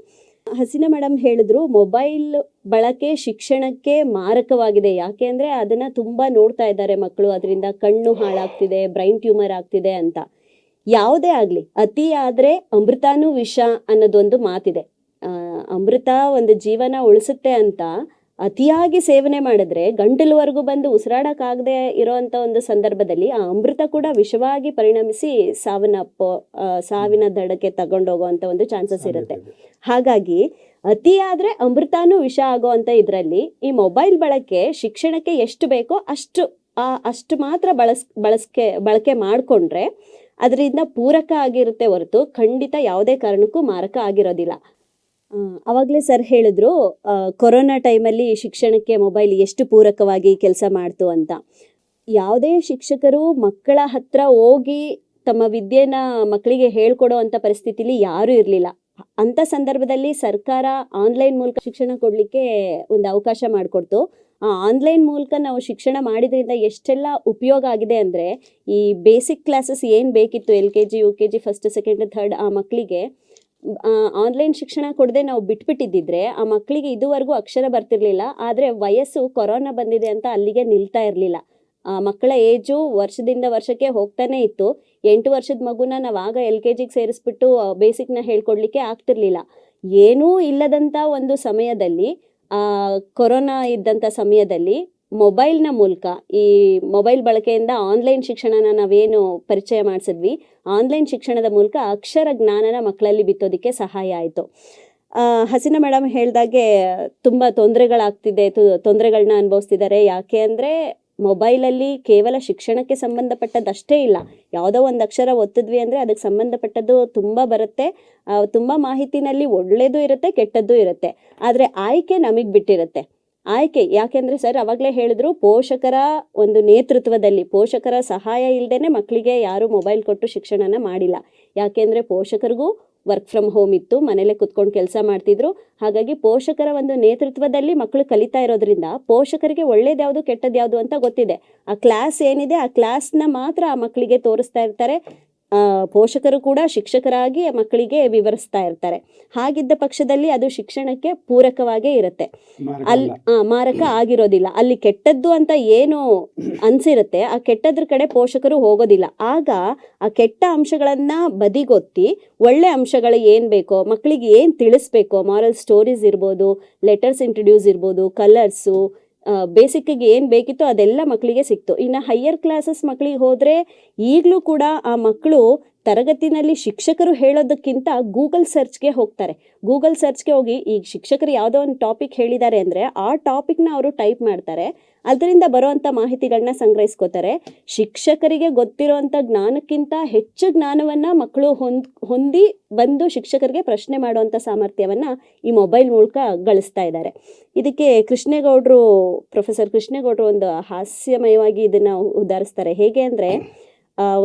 ಹಸಿನ ಮೇಡಮ್ ಹೇಳಿದ್ರು, ಮೊಬೈಲ್ ಬಳಕೆ ಶಿಕ್ಷಣಕ್ಕೆ ಮಾರಕವಾಗಿದೆ. ಯಾಕೆ ಅಂದ್ರೆ ಅದನ್ನ ತುಂಬಾ ನೋಡ್ತಾ ಇದ್ದಾರೆ ಮಕ್ಕಳು. ಅದರಿಂದ ಕಣ್ಣು ಹಾಳಾಗ್ತಿದೆ, ಬ್ರೈನ್ ಟ್ಯೂಮರ್ ಆಗ್ತಿದೆ ಅಂತ. ಯಾವುದೇ ಆಗ್ಲಿ, ಅತಿ ಆದ್ರೆ ಅಮೃತಾನು ವಿಷ ಅನ್ನೋದೊಂದು ಮಾತಿದೆ. ಅಮೃತ ಒಂದು ಜೀವನ ಉಳಿಸುತ್ತೆ ಅಂತ ಅತಿಯಾಗಿ ಸೇವನೆ ಮಾಡಿದ್ರೆ ಗಂಟಲುವರೆಗೂ ಬಂದು ಉಸಿರಾಡಕ್ಕಾಗದೆ ಇರೋವಂಥ ಒಂದು ಸಂದರ್ಭದಲ್ಲಿ ಆ ಅಮೃತ ಕೂಡ ವಿಷವಾಗಿ ಪರಿಣಮಿಸಿ ಸಾವನ್ನಪ್ಪೋ ಸಾವಿನ ದಡಕ್ಕೆ ತಗೊಂಡೋಗುವಂಥ ಒಂದು ಚಾನ್ಸಸ್ ಇರುತ್ತೆ. ಹಾಗಾಗಿ ಅತಿ ಆದ್ರೆ ಅಮೃತಾನು ವಿಷ ಆಗೋ ಅಂತ ಇದರಲ್ಲಿ ಈ ಮೊಬೈಲ್ ಬಳಕೆ ಶಿಕ್ಷಣಕ್ಕೆ ಎಷ್ಟು ಬೇಕೋ ಅಷ್ಟು ಆ ಅಷ್ಟು ಮಾತ್ರ ಬಳಸ್ ಬಳಸ್ಕೆ ಬಳಕೆ ಮಾಡಿಕೊಂಡ್ರೆ ಅದರಿಂದ ಪೂರಕ ಆಗಿರುತ್ತೆ ಹೊರತು ಖಂಡಿತ ಯಾವುದೇ ಕಾರಣಕ್ಕೂ ಮಾರಕ ಆಗಿರೋದಿಲ್ಲ. ಅವಾಗಲೇ ಸರ್ ಹೇಳಿದ್ರು ಕೊರೋನಾ ಟೈಮಲ್ಲಿ ಶಿಕ್ಷಣಕ್ಕೆ ಮೊಬೈಲ್ ಎಷ್ಟು ಪೂರಕವಾಗಿ ಕೆಲಸ ಮಾಡ್ತು ಅಂತ. ಯಾವುದೇ ಶಿಕ್ಷಕರು ಮಕ್ಕಳ ಹತ್ರ ಹೋಗಿ ತಮ್ಮ ವಿದ್ಯೆನ ಮಕ್ಕಳಿಗೆ ಹೇಳ್ಕೊಡೋ ಅಂಥ ಪರಿಸ್ಥಿತಿಲಿ ಯಾರೂ ಇರಲಿಲ್ಲ. ಅಂತ ಸಂದರ್ಭದಲ್ಲಿ ಸರ್ಕಾರ ಆನ್ಲೈನ್ ಮೂಲಕ ಶಿಕ್ಷಣ ಕೊಡಲಿಕ್ಕೆ ಒಂದು ಅವಕಾಶ ಮಾಡಿಕೊಡ್ತು. ಆ ಆನ್ಲೈನ್ ಮೂಲಕ ನಾವು ಶಿಕ್ಷಣ ಮಾಡಿದ್ರಿಂದ ಎಷ್ಟೆಲ್ಲ ಉಪಯೋಗ ಆಗಿದೆ ಅಂದರೆ, ಈ ಬೇಸಿಕ್ ಕ್ಲಾಸಸ್ ಏನು ಬೇಕಿತ್ತು, L K G, U K G first second third ಆ ಮಕ್ಕಳಿಗೆ ಆನ್ಲೈನ್ ಶಿಕ್ಷಣ ಕೊಡದೆ ನಾವು ಬಿಟ್ಬಿಟ್ಟಿದ್ದಿದ್ರೆ ಆ ಮಕ್ಕಳಿಗೆ ಇದುವರೆಗೂ ಅಕ್ಷರ ಬರ್ತಿರ್ಲಿಲ್ಲ, ಆದರೆ ವಯಸ್ಸು ಕೊರೋನಾ ಬಂದಿದೆ ಅಂತ ಅಲ್ಲಿಗೆ ನಿಲ್ತಾ ಇರಲಿಲ್ಲ. ಆ ಮಕ್ಕಳ ಏಜು ವರ್ಷದಿಂದ ವರ್ಷಕ್ಕೆ ಹೋಗ್ತಾನೆ ಇತ್ತು. ಎಂಟು ವರ್ಷದ ಮಗುನ ನಾವು ಆಗ ಎಲ್ ಕೆ ಜಿಗೆ ಸೇರಿಸ್ಬಿಟ್ಟು ಬೇಸಿಕ್ನ ಹೇಳ್ಕೊಡ್ಲಿಕ್ಕೆ ಆಗ್ತಿರ್ಲಿಲ್ಲ. ಏನೂ ಇಲ್ಲದಂಥ ಒಂದು ಸಮಯದಲ್ಲಿ ಕೊರೋನಾ ಇದ್ದಂಥ ಸಮಯದಲ್ಲಿ ಮೊಬೈಲ್ನ ಮೂಲಕ, ಈ ಮೊಬೈಲ್ ಬಳಕೆಯಿಂದ ಆನ್ಲೈನ್ ಶಿಕ್ಷಣನ ನಾವೇನು ಪರಿಚಯ ಮಾಡಿಸಿದ್ವಿ, ಆನ್ಲೈನ್ ಶಿಕ್ಷಣದ ಮೂಲಕ ಅಕ್ಷರ ಜ್ಞಾನನ ಮಕ್ಕಳಲ್ಲಿ ಬಿತ್ತೋದಕ್ಕೆ ಸಹಾಯ ಆಯಿತು. ಹಸಿನ ಮೇಡಮ್ ಹೇಳ್ದಾಗೆ ತುಂಬ ತೊಂದರೆಗಳಾಗ್ತಿದೆ ತೊಂದರೆಗಳನ್ನ ಅನುಭವಿಸ್ತಿದ್ದಾರೆ. ಯಾಕೆ ಅಂದರೆ ಮೊಬೈಲಲ್ಲಿ ಕೇವಲ ಶಿಕ್ಷಣಕ್ಕೆ ಸಂಬಂಧಪಟ್ಟದಷ್ಟೇ ಇಲ್ಲ. ಯಾವುದೋ ಒಂದು ಅಕ್ಷರ ಒತ್ತಿದ್ವಿ ಅಂದರೆ ಅದಕ್ಕೆ ಸಂಬಂಧಪಟ್ಟದ್ದು ತುಂಬ ಬರುತ್ತೆ. ತುಂಬ ಮಾಹಿತಿನಲ್ಲಿ ಒಳ್ಳೆಯದು ಇರುತ್ತೆ, ಕೆಟ್ಟದ್ದು ಇರುತ್ತೆ. ಆದರೆ ಆಯ್ಕೆ ನಮಗೆ ಬಿಟ್ಟಿರುತ್ತೆ. ಆಯ್ಕೆ. ಯಾಕೆಂದ್ರೆ ಸರ್, ಅವಾಗಲೇ ಹೇಳಿದ್ರು ಪೋಷಕರ ಒಂದು ನೇತೃತ್ವದಲ್ಲಿ, ಪೋಷಕರ ಸಹಾಯ ಇಲ್ಲದೇನೆ ಮಕ್ಕಳಿಗೆ ಯಾರು ಮೊಬೈಲ್ ಕೊಟ್ಟು ಶಿಕ್ಷಣನ ಮಾಡಿಲ್ಲ. ಯಾಕೆಂದ್ರೆ ಪೋಷಕರಿಗೂ ವರ್ಕ್ ಫ್ರಮ್ ಹೋಮ್ ಇತ್ತು, ಮನೇಲೆ ಕುತ್ಕೊಂಡು ಕೆಲಸ ಮಾಡ್ತಿದ್ರು. ಹಾಗಾಗಿ ಪೋಷಕರ ಒಂದು ನೇತೃತ್ವದಲ್ಲಿ ಮಕ್ಕಳು ಕಲಿತಾ ಇರೋದ್ರಿಂದ ಪೋಷಕರಿಗೆ ಒಳ್ಳೇದು ಯಾವುದು ಕೆಟ್ಟದ್ದು ಯಾವುದು ಅಂತ ಗೊತ್ತಿದೆ. ಆ ಕ್ಲಾಸ್ ಏನಿದೆ, ಆ ಕ್ಲಾಸ್ನ ಮಾತ್ರ ಆ ಮಕ್ಕಳಿಗೆ ತೋರಿಸ್ತಾ ಇರ್ತಾರೆ. ಪೋಷಕರು ಕೂಡ ಶಿಕ್ಷಕರಾಗಿ ಮಕ್ಕಳಿಗೆ ವಿವರಿಸ್ತಾ ಇರ್ತಾರೆ. ಹಾಗಿದ್ದ ಪಕ್ಷದಲ್ಲಿ ಅದು ಶಿಕ್ಷಣಕ್ಕೆ ಪೂರಕವಾಗೇ ಇರುತ್ತೆ. ಅಲ್ಲಿ ಮಾರಕ ಆಗಿರೋದಿಲ್ಲ. ಅಲ್ಲಿ ಕೆಟ್ಟದ್ದು ಅಂತ ಏನು ಅನ್ಸಿರುತ್ತೆ ಆ ಕೆಟ್ಟದ್ರ ಕಡೆ ಪೋಷಕರು ಹೋಗೋದಿಲ್ಲ. ಆಗ ಆ ಕೆಟ್ಟ ಅಂಶಗಳನ್ನ ಬದಿಗೊತ್ತಿ ಒಳ್ಳೆ ಅಂಶಗಳು ಏನ್ ಬೇಕೋ ಮಕ್ಕಳಿಗೆ ಏನ್ ತಿಳಿಸ್ಬೇಕೋ ಮಾರಲ್ ಸ್ಟೋರೀಸ್ ಇರ್ಬೋದು ಲೆಟರ್ಸ್ ಇಂಟ್ರೊಡ್ಯೂಸ್ ಇರ್ಬೋದು ಕಲರ್ಸು ಬೇಸಿಕ್ಕಿಗೆ ಏನು ಬೇಕಿತ್ತು ಅದೆಲ್ಲ ಮಕ್ಕಳಿಗೆ ಸಿಕ್ತು. ಇನ್ನು ಹೈಯರ್ ಕ್ಲಾಸಸ್ ಮಕ್ಕಳಿಗೆ ಹೋದರೆ ಈಗಲೂ ಕೂಡ ಆ ಮಕ್ಕಳು ತರಗತಿನಲ್ಲಿ ಶಿಕ್ಷಕರು ಹೇಳೋದಕ್ಕಿಂತ ಗೂಗಲ್ ಸರ್ಚ್ಗೆ ಹೋಗ್ತಾರೆ. ಗೂಗಲ್ ಸರ್ಚ್ಗೆ ಹೋಗಿ ಈಗ ಶಿಕ್ಷಕರು ಯಾವುದೋ ಒಂದು ಟಾಪಿಕ್ ಹೇಳಿದ್ದಾರೆ ಅಂದರೆ ಆ ಟಾಪಿಕ್ನ ಅವರು ಟೈಪ್ ಮಾಡ್ತಾರೆ. ಅದರಿಂದ ಬರೋವಂಥ ಮಾಹಿತಿಗಳನ್ನ ಸಂಗ್ರಹಿಸ್ಕೋತಾರೆ. ಶಿಕ್ಷಕರಿಗೆ ಗೊತ್ತಿರೋವಂಥ ಜ್ಞಾನಕ್ಕಿಂತ ಹೆಚ್ಚು ಜ್ಞಾನವನ್ನು ಮಕ್ಕಳು ಹೊಂದ್, ಹೊಂದಿ ಬಂದು ಶಿಕ್ಷಕರಿಗೆ ಪ್ರಶ್ನೆ ಮಾಡುವಂಥ ಸಾಮರ್ಥ್ಯವನ್ನು ಈ ಮೊಬೈಲ್ ಮೂಲಕ ಗಳಿಸ್ತಾ ಇದ್ದಾರೆ. ಇದಕ್ಕೆ ಕೃಷ್ಣೇಗೌಡರು, ಪ್ರೊಫೆಸರ್ ಕೃಷ್ಣೇಗೌಡರು ಒಂದು ಹಾಸ್ಯಮಯವಾಗಿ ಇದನ್ನು ಉದಾಹರಿಸ್ತಾರೆ. ಹೇಗೆ ಅಂದರೆ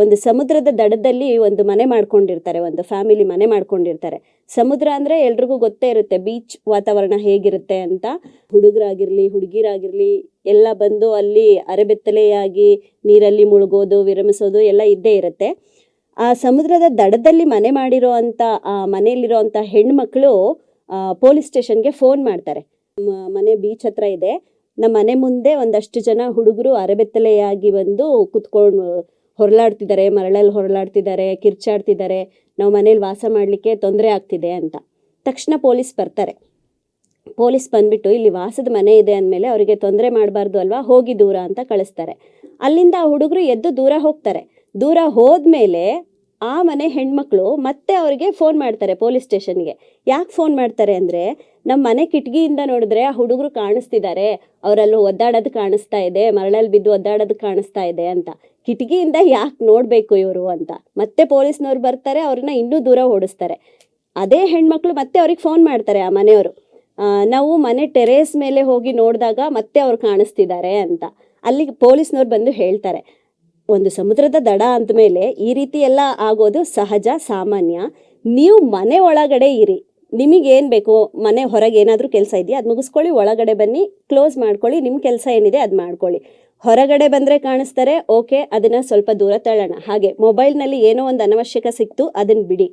ಒಂದು ಸಮುದ್ರದ ದಡದಲ್ಲಿ ಒಂದು ಮನೆ ಮಾಡ್ಕೊಂಡಿರ್ತಾರೆ, ಒಂದು ಫ್ಯಾಮಿಲಿ ಮನೆ ಮಾಡ್ಕೊಂಡಿರ್ತಾರೆ. ಸಮುದ್ರ ಅಂದರೆ ಎಲ್ರಿಗೂ ಗೊತ್ತೇ ಇರುತ್ತೆ ಬೀಚ್ ವಾತಾವರಣ ಹೇಗಿರುತ್ತೆ ಅಂತ. ಹುಡುಗರಾಗಿರ್ಲಿ, ಹುಡುಗಿರಾಗಿರ್ಲಿ, ಎಲ್ಲ ಬಂದು ಅಲ್ಲಿ ಅರೆಬೆತ್ತಲೆಯಾಗಿ ನೀರಲ್ಲಿ ಮುಳುಗೋದು, ವಿರಮಿಸೋದು ಎಲ್ಲ ಇದ್ದೇ ಇರುತ್ತೆ. ಆ ಸಮುದ್ರದ ದಡದಲ್ಲಿ ಮನೆ ಮಾಡಿರೋ ಅಂಥ ಆ ಮನೆಯಲ್ಲಿರೋ ಅಂಥ ಹೆಣ್ಮಕ್ಳು ಪೊಲೀಸ್ ಸ್ಟೇಷನ್ಗೆ ಫೋನ್ ಮಾಡ್ತಾರೆ. ಮನೆ ಬೀಚ್ ಹತ್ರ ಇದೆ. ನಮ್ಮ ಮನೆ ಮುಂದೆ ಒಂದಷ್ಟು ಜನ ಹುಡುಗರು ಅರೆಬೆತ್ತಲೆಯಾಗಿ ಬಂದು ಕುತ್ಕೊಂಡು ಹೊರಲಾಡ್ತಿದ್ದಾರೆ, ಮರಳಲ್ಲಿ ಹೊರಲಾಡ್ತಿದ್ದಾರೆ, ಕಿರ್ಚಾಡ್ತಿದ್ದಾರೆ, ನಾವು ಮನೇಲಿ ವಾಸ ಮಾಡಲಿಕ್ಕೆ ತೊಂದರೆ ಆಗ್ತಿದೆ ಅಂತ. ತಕ್ಷಣ ಪೊಲೀಸ್ ಬರ್ತಾರೆ. ಪೊಲೀಸ್ ಬಂದ್ಬಿಟ್ಟು ಇಲ್ಲಿ ವಾಸದ ಮನೆ ಇದೆ ಅಂದಮೇಲೆ ಅವರಿಗೆ ತೊಂದರೆ ಮಾಡಬಾರ್ದು ಅಲ್ವಾ, ಹೋಗಿ ದೂರ ಅಂತ ಕಳಿಸ್ತಾರೆ. ಅಲ್ಲಿಂದ ಆ ಹುಡುಗರು ಎದ್ದು ದೂರ ಹೋಗ್ತಾರೆ. ದೂರ ಹೋದ್ಮೇಲೆ ಆ ಮನೆ ಹೆಣ್ಮಕ್ಳು ಮತ್ತೆ ಅವರಿಗೆ ಫೋನ್ ಮಾಡ್ತಾರೆ ಪೊಲೀಸ್ ಸ್ಟೇಷನ್ಗೆ. ಯಾಕೆ ಫೋನ್ ಮಾಡ್ತಾರೆ ಅಂದರೆ ನಮ್ಮ ಮನೆ ಕಿಟಕಿಯಿಂದ ನೋಡಿದ್ರೆ ಆ ಹುಡುಗರು ಕಾಣಿಸ್ತಿದ್ದಾರೆ. ಅವರಲ್ಲೂ ಒದ್ದಾಡೋದು ಕಾಣಿಸ್ತಾ ಇದೆ, ಮರಳಲ್ಲಿ ಬಿದ್ದು ಒದ್ದಾಡೋದು ಕಾಣಿಸ್ತಾ ಇದೆ ಅಂತ. ಕಿಟಕಿಯಿಂದ ಯಾಕೆ ನೋಡಬೇಕು ಇವರು ಅಂತ. ಮತ್ತೆ ಪೊಲೀಸ್ನವ್ರು ಬರ್ತಾರೆ, ಅವ್ರನ್ನ ಇನ್ನೂ ದೂರ ಓಡಿಸ್ತಾರೆ. ಅದೇ ಹೆಣ್ಮಕ್ಳು ಮತ್ತೆ ಅವ್ರಿಗೆ ಫೋನ್ ಮಾಡ್ತಾರೆ ಆ ಮನೆಯವರು. ನಾವು ಮನೆ ಟೆರೇಸ್ ಮೇಲೆ ಹೋಗಿ ನೋಡಿದಾಗ ಮತ್ತೆ ಅವ್ರು ಕಾಣಿಸ್ತಿದ್ದಾರೆ ಅಂತ. ಅಲ್ಲಿಗೆ ಪೊಲೀಸ್ನವ್ರು ಬಂದು ಹೇಳ್ತಾರೆ, ಒಂದು ಸಮುದ್ರದ ದಡ ಅಂದಮೇಲೆ ಈ ರೀತಿ ಎಲ್ಲ ಆಗೋದು ಸಹಜ, ಸಾಮಾನ್ಯ. ನೀವು ಮನೆ ಒಳಗಡೆ ಇರಿ. ನಿಮಗೇನು ಬೇಕು? ಮನೆ ಹೊರಗೆ ಏನಾದರೂ ಕೆಲಸ ಇದೆಯಾ? ಅದು ಮುಗಿಸ್ಕೊಳ್ಳಿ, ಒಳಗಡೆ ಬನ್ನಿ ಕ್ಲೋಸ್ ಮಾಡ್ಕೊಳ್ಳಿ ನಿಮ್ಮ ಕೆಲಸ ಏನಿದೆ ಅದು ಮಾಡ್ಕೊಳ್ಳಿ. ಹೊರಗಡೆ ಬಂದರೆ ಕಾಣಿಸ್ತಾರೆ, ಓಕೆ, ಅದನ್ನು ಸ್ವಲ್ಪ ದೂರ ತಳ್ಳೋಣ. ಹಾಗೆ ಮೊಬೈಲ್ನಲ್ಲಿ ಏನೋ ಒಂದು ಅನವಶ್ಯಕ ಸಿಕ್ತು ಅದನ್ನು ಬಿಡಿ.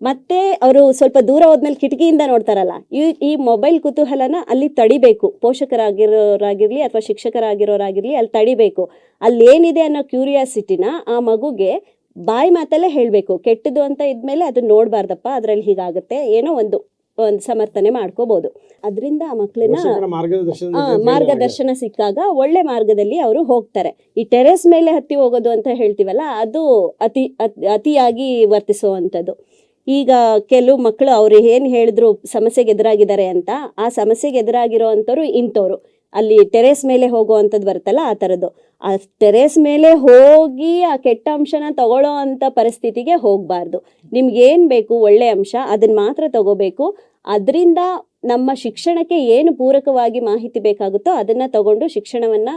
ಮತ್ತೆ ಅವರು ಸ್ವಲ್ಪ ದೂರ ಹೋದ್ಮೇಲೆ ಕಿಟಕಿಯಿಂದ ನೋಡ್ತಾರಲ್ಲ, ಈ ಈ ಮೊಬೈಲ್ ಕುತೂಹಲನ ಅಲ್ಲಿ ತಡಿಬೇಕು. ಪೋಷಕರಾಗಿರೋರಾಗಿರಲಿ ಅಥವಾ ಶಿಕ್ಷಕರಾಗಿರೋರಾಗಿರಲಿ ಅಲ್ಲಿ ತಡಿಬೇಕು. ಅಲ್ಲಿ ಏನಿದೆ ಅನ್ನೋ ಕ್ಯೂರಿಯಾಸಿಟಿನ ಆ ಮಗುಗೆ ಬಾಯಿ ಮಾತಲ್ಲೇ ಹೇಳಬೇಕು. ಕೆಟ್ಟದ್ದು ಅಂತ ಇದ್ಮೇಲೆ ಅದನ್ನ ನೋಡಬಾರ್ದಪ್ಪ, ಅದರಲ್ಲಿ ಹೀಗಾಗುತ್ತೆ, ಏನೋ ಒಂದು. ಒಂದು ಸಮರ್ಥನೆ ಮಾಡ್ಕೋಬಹುದು ಅದರಿಂದ ಆ ಮಕ್ಕಳನ್ನ ಮಾರ್ಗದರ್ಶನ ಮಾರ್ಗದರ್ಶನ ಸಿಕ್ಕಾಗ ಒಳ್ಳೆ ಮಾರ್ಗದಲ್ಲಿ ಅವರು ಹೋಗ್ತಾರೆ. ಈ ಟೆರೆಸ್ ಮೇಲೆ ಹತ್ತಿ ಹೋಗೋದು ಅಂತ ಹೇಳ್ತೀವಲ್ಲ ಅದು ಅತಿ ಅತ್- ಅತಿಯಾಗಿ ವರ್ತಿಸುವಂಥದ್ದು. ಈಗ ಕೆಲವು ಮಕ್ಕಳು ಅವ್ರು ಏನು ಹೇಳಿದ್ರು ಸಮಸ್ಯೆಗೆ ಎದುರಾಗಿದ್ದಾರೆ ಅಂತ ಆ ಸಮಸ್ಯೆಗೆ ಎದುರಾಗಿರೋ ಅಂಥವ್ರು ಇಂಥವ್ರು. ಅಲ್ಲಿ ಟೆರೆಸ್ ಮೇಲೆ ಹೋಗುವಂಥದ್ದು ಬರುತ್ತಲ್ಲ ಆ ಥರದ್ದು. ಆ ಟೆರೇಸ್ ಮೇಲೆ ಹೋಗಿ ಆ ಕೆಟ್ಟ ಅಂಶನ ತಗೊಳ್ಳೋ ಅಂತ ಪರಿಸ್ಥಿತಿಗೆ ಹೋಗಬಾರ್ದು. ನಿಮ್ಗೇನು ಬೇಕು ಒಳ್ಳೆ ಅಂಶ ಅದನ್ನ ಮಾತ್ರ ತಗೋಬೇಕು. ಅದರಿಂದ ನಮ್ಮ ಶಿಕ್ಷಣಕ್ಕೆ ಏನು ಪೂರಕವಾಗಿ ಮಾಹಿತಿ ಬೇಕಾಗುತ್ತೋ ಅದನ್ನ ತಗೊಂಡು ಶಿಕ್ಷಣವನ್ನ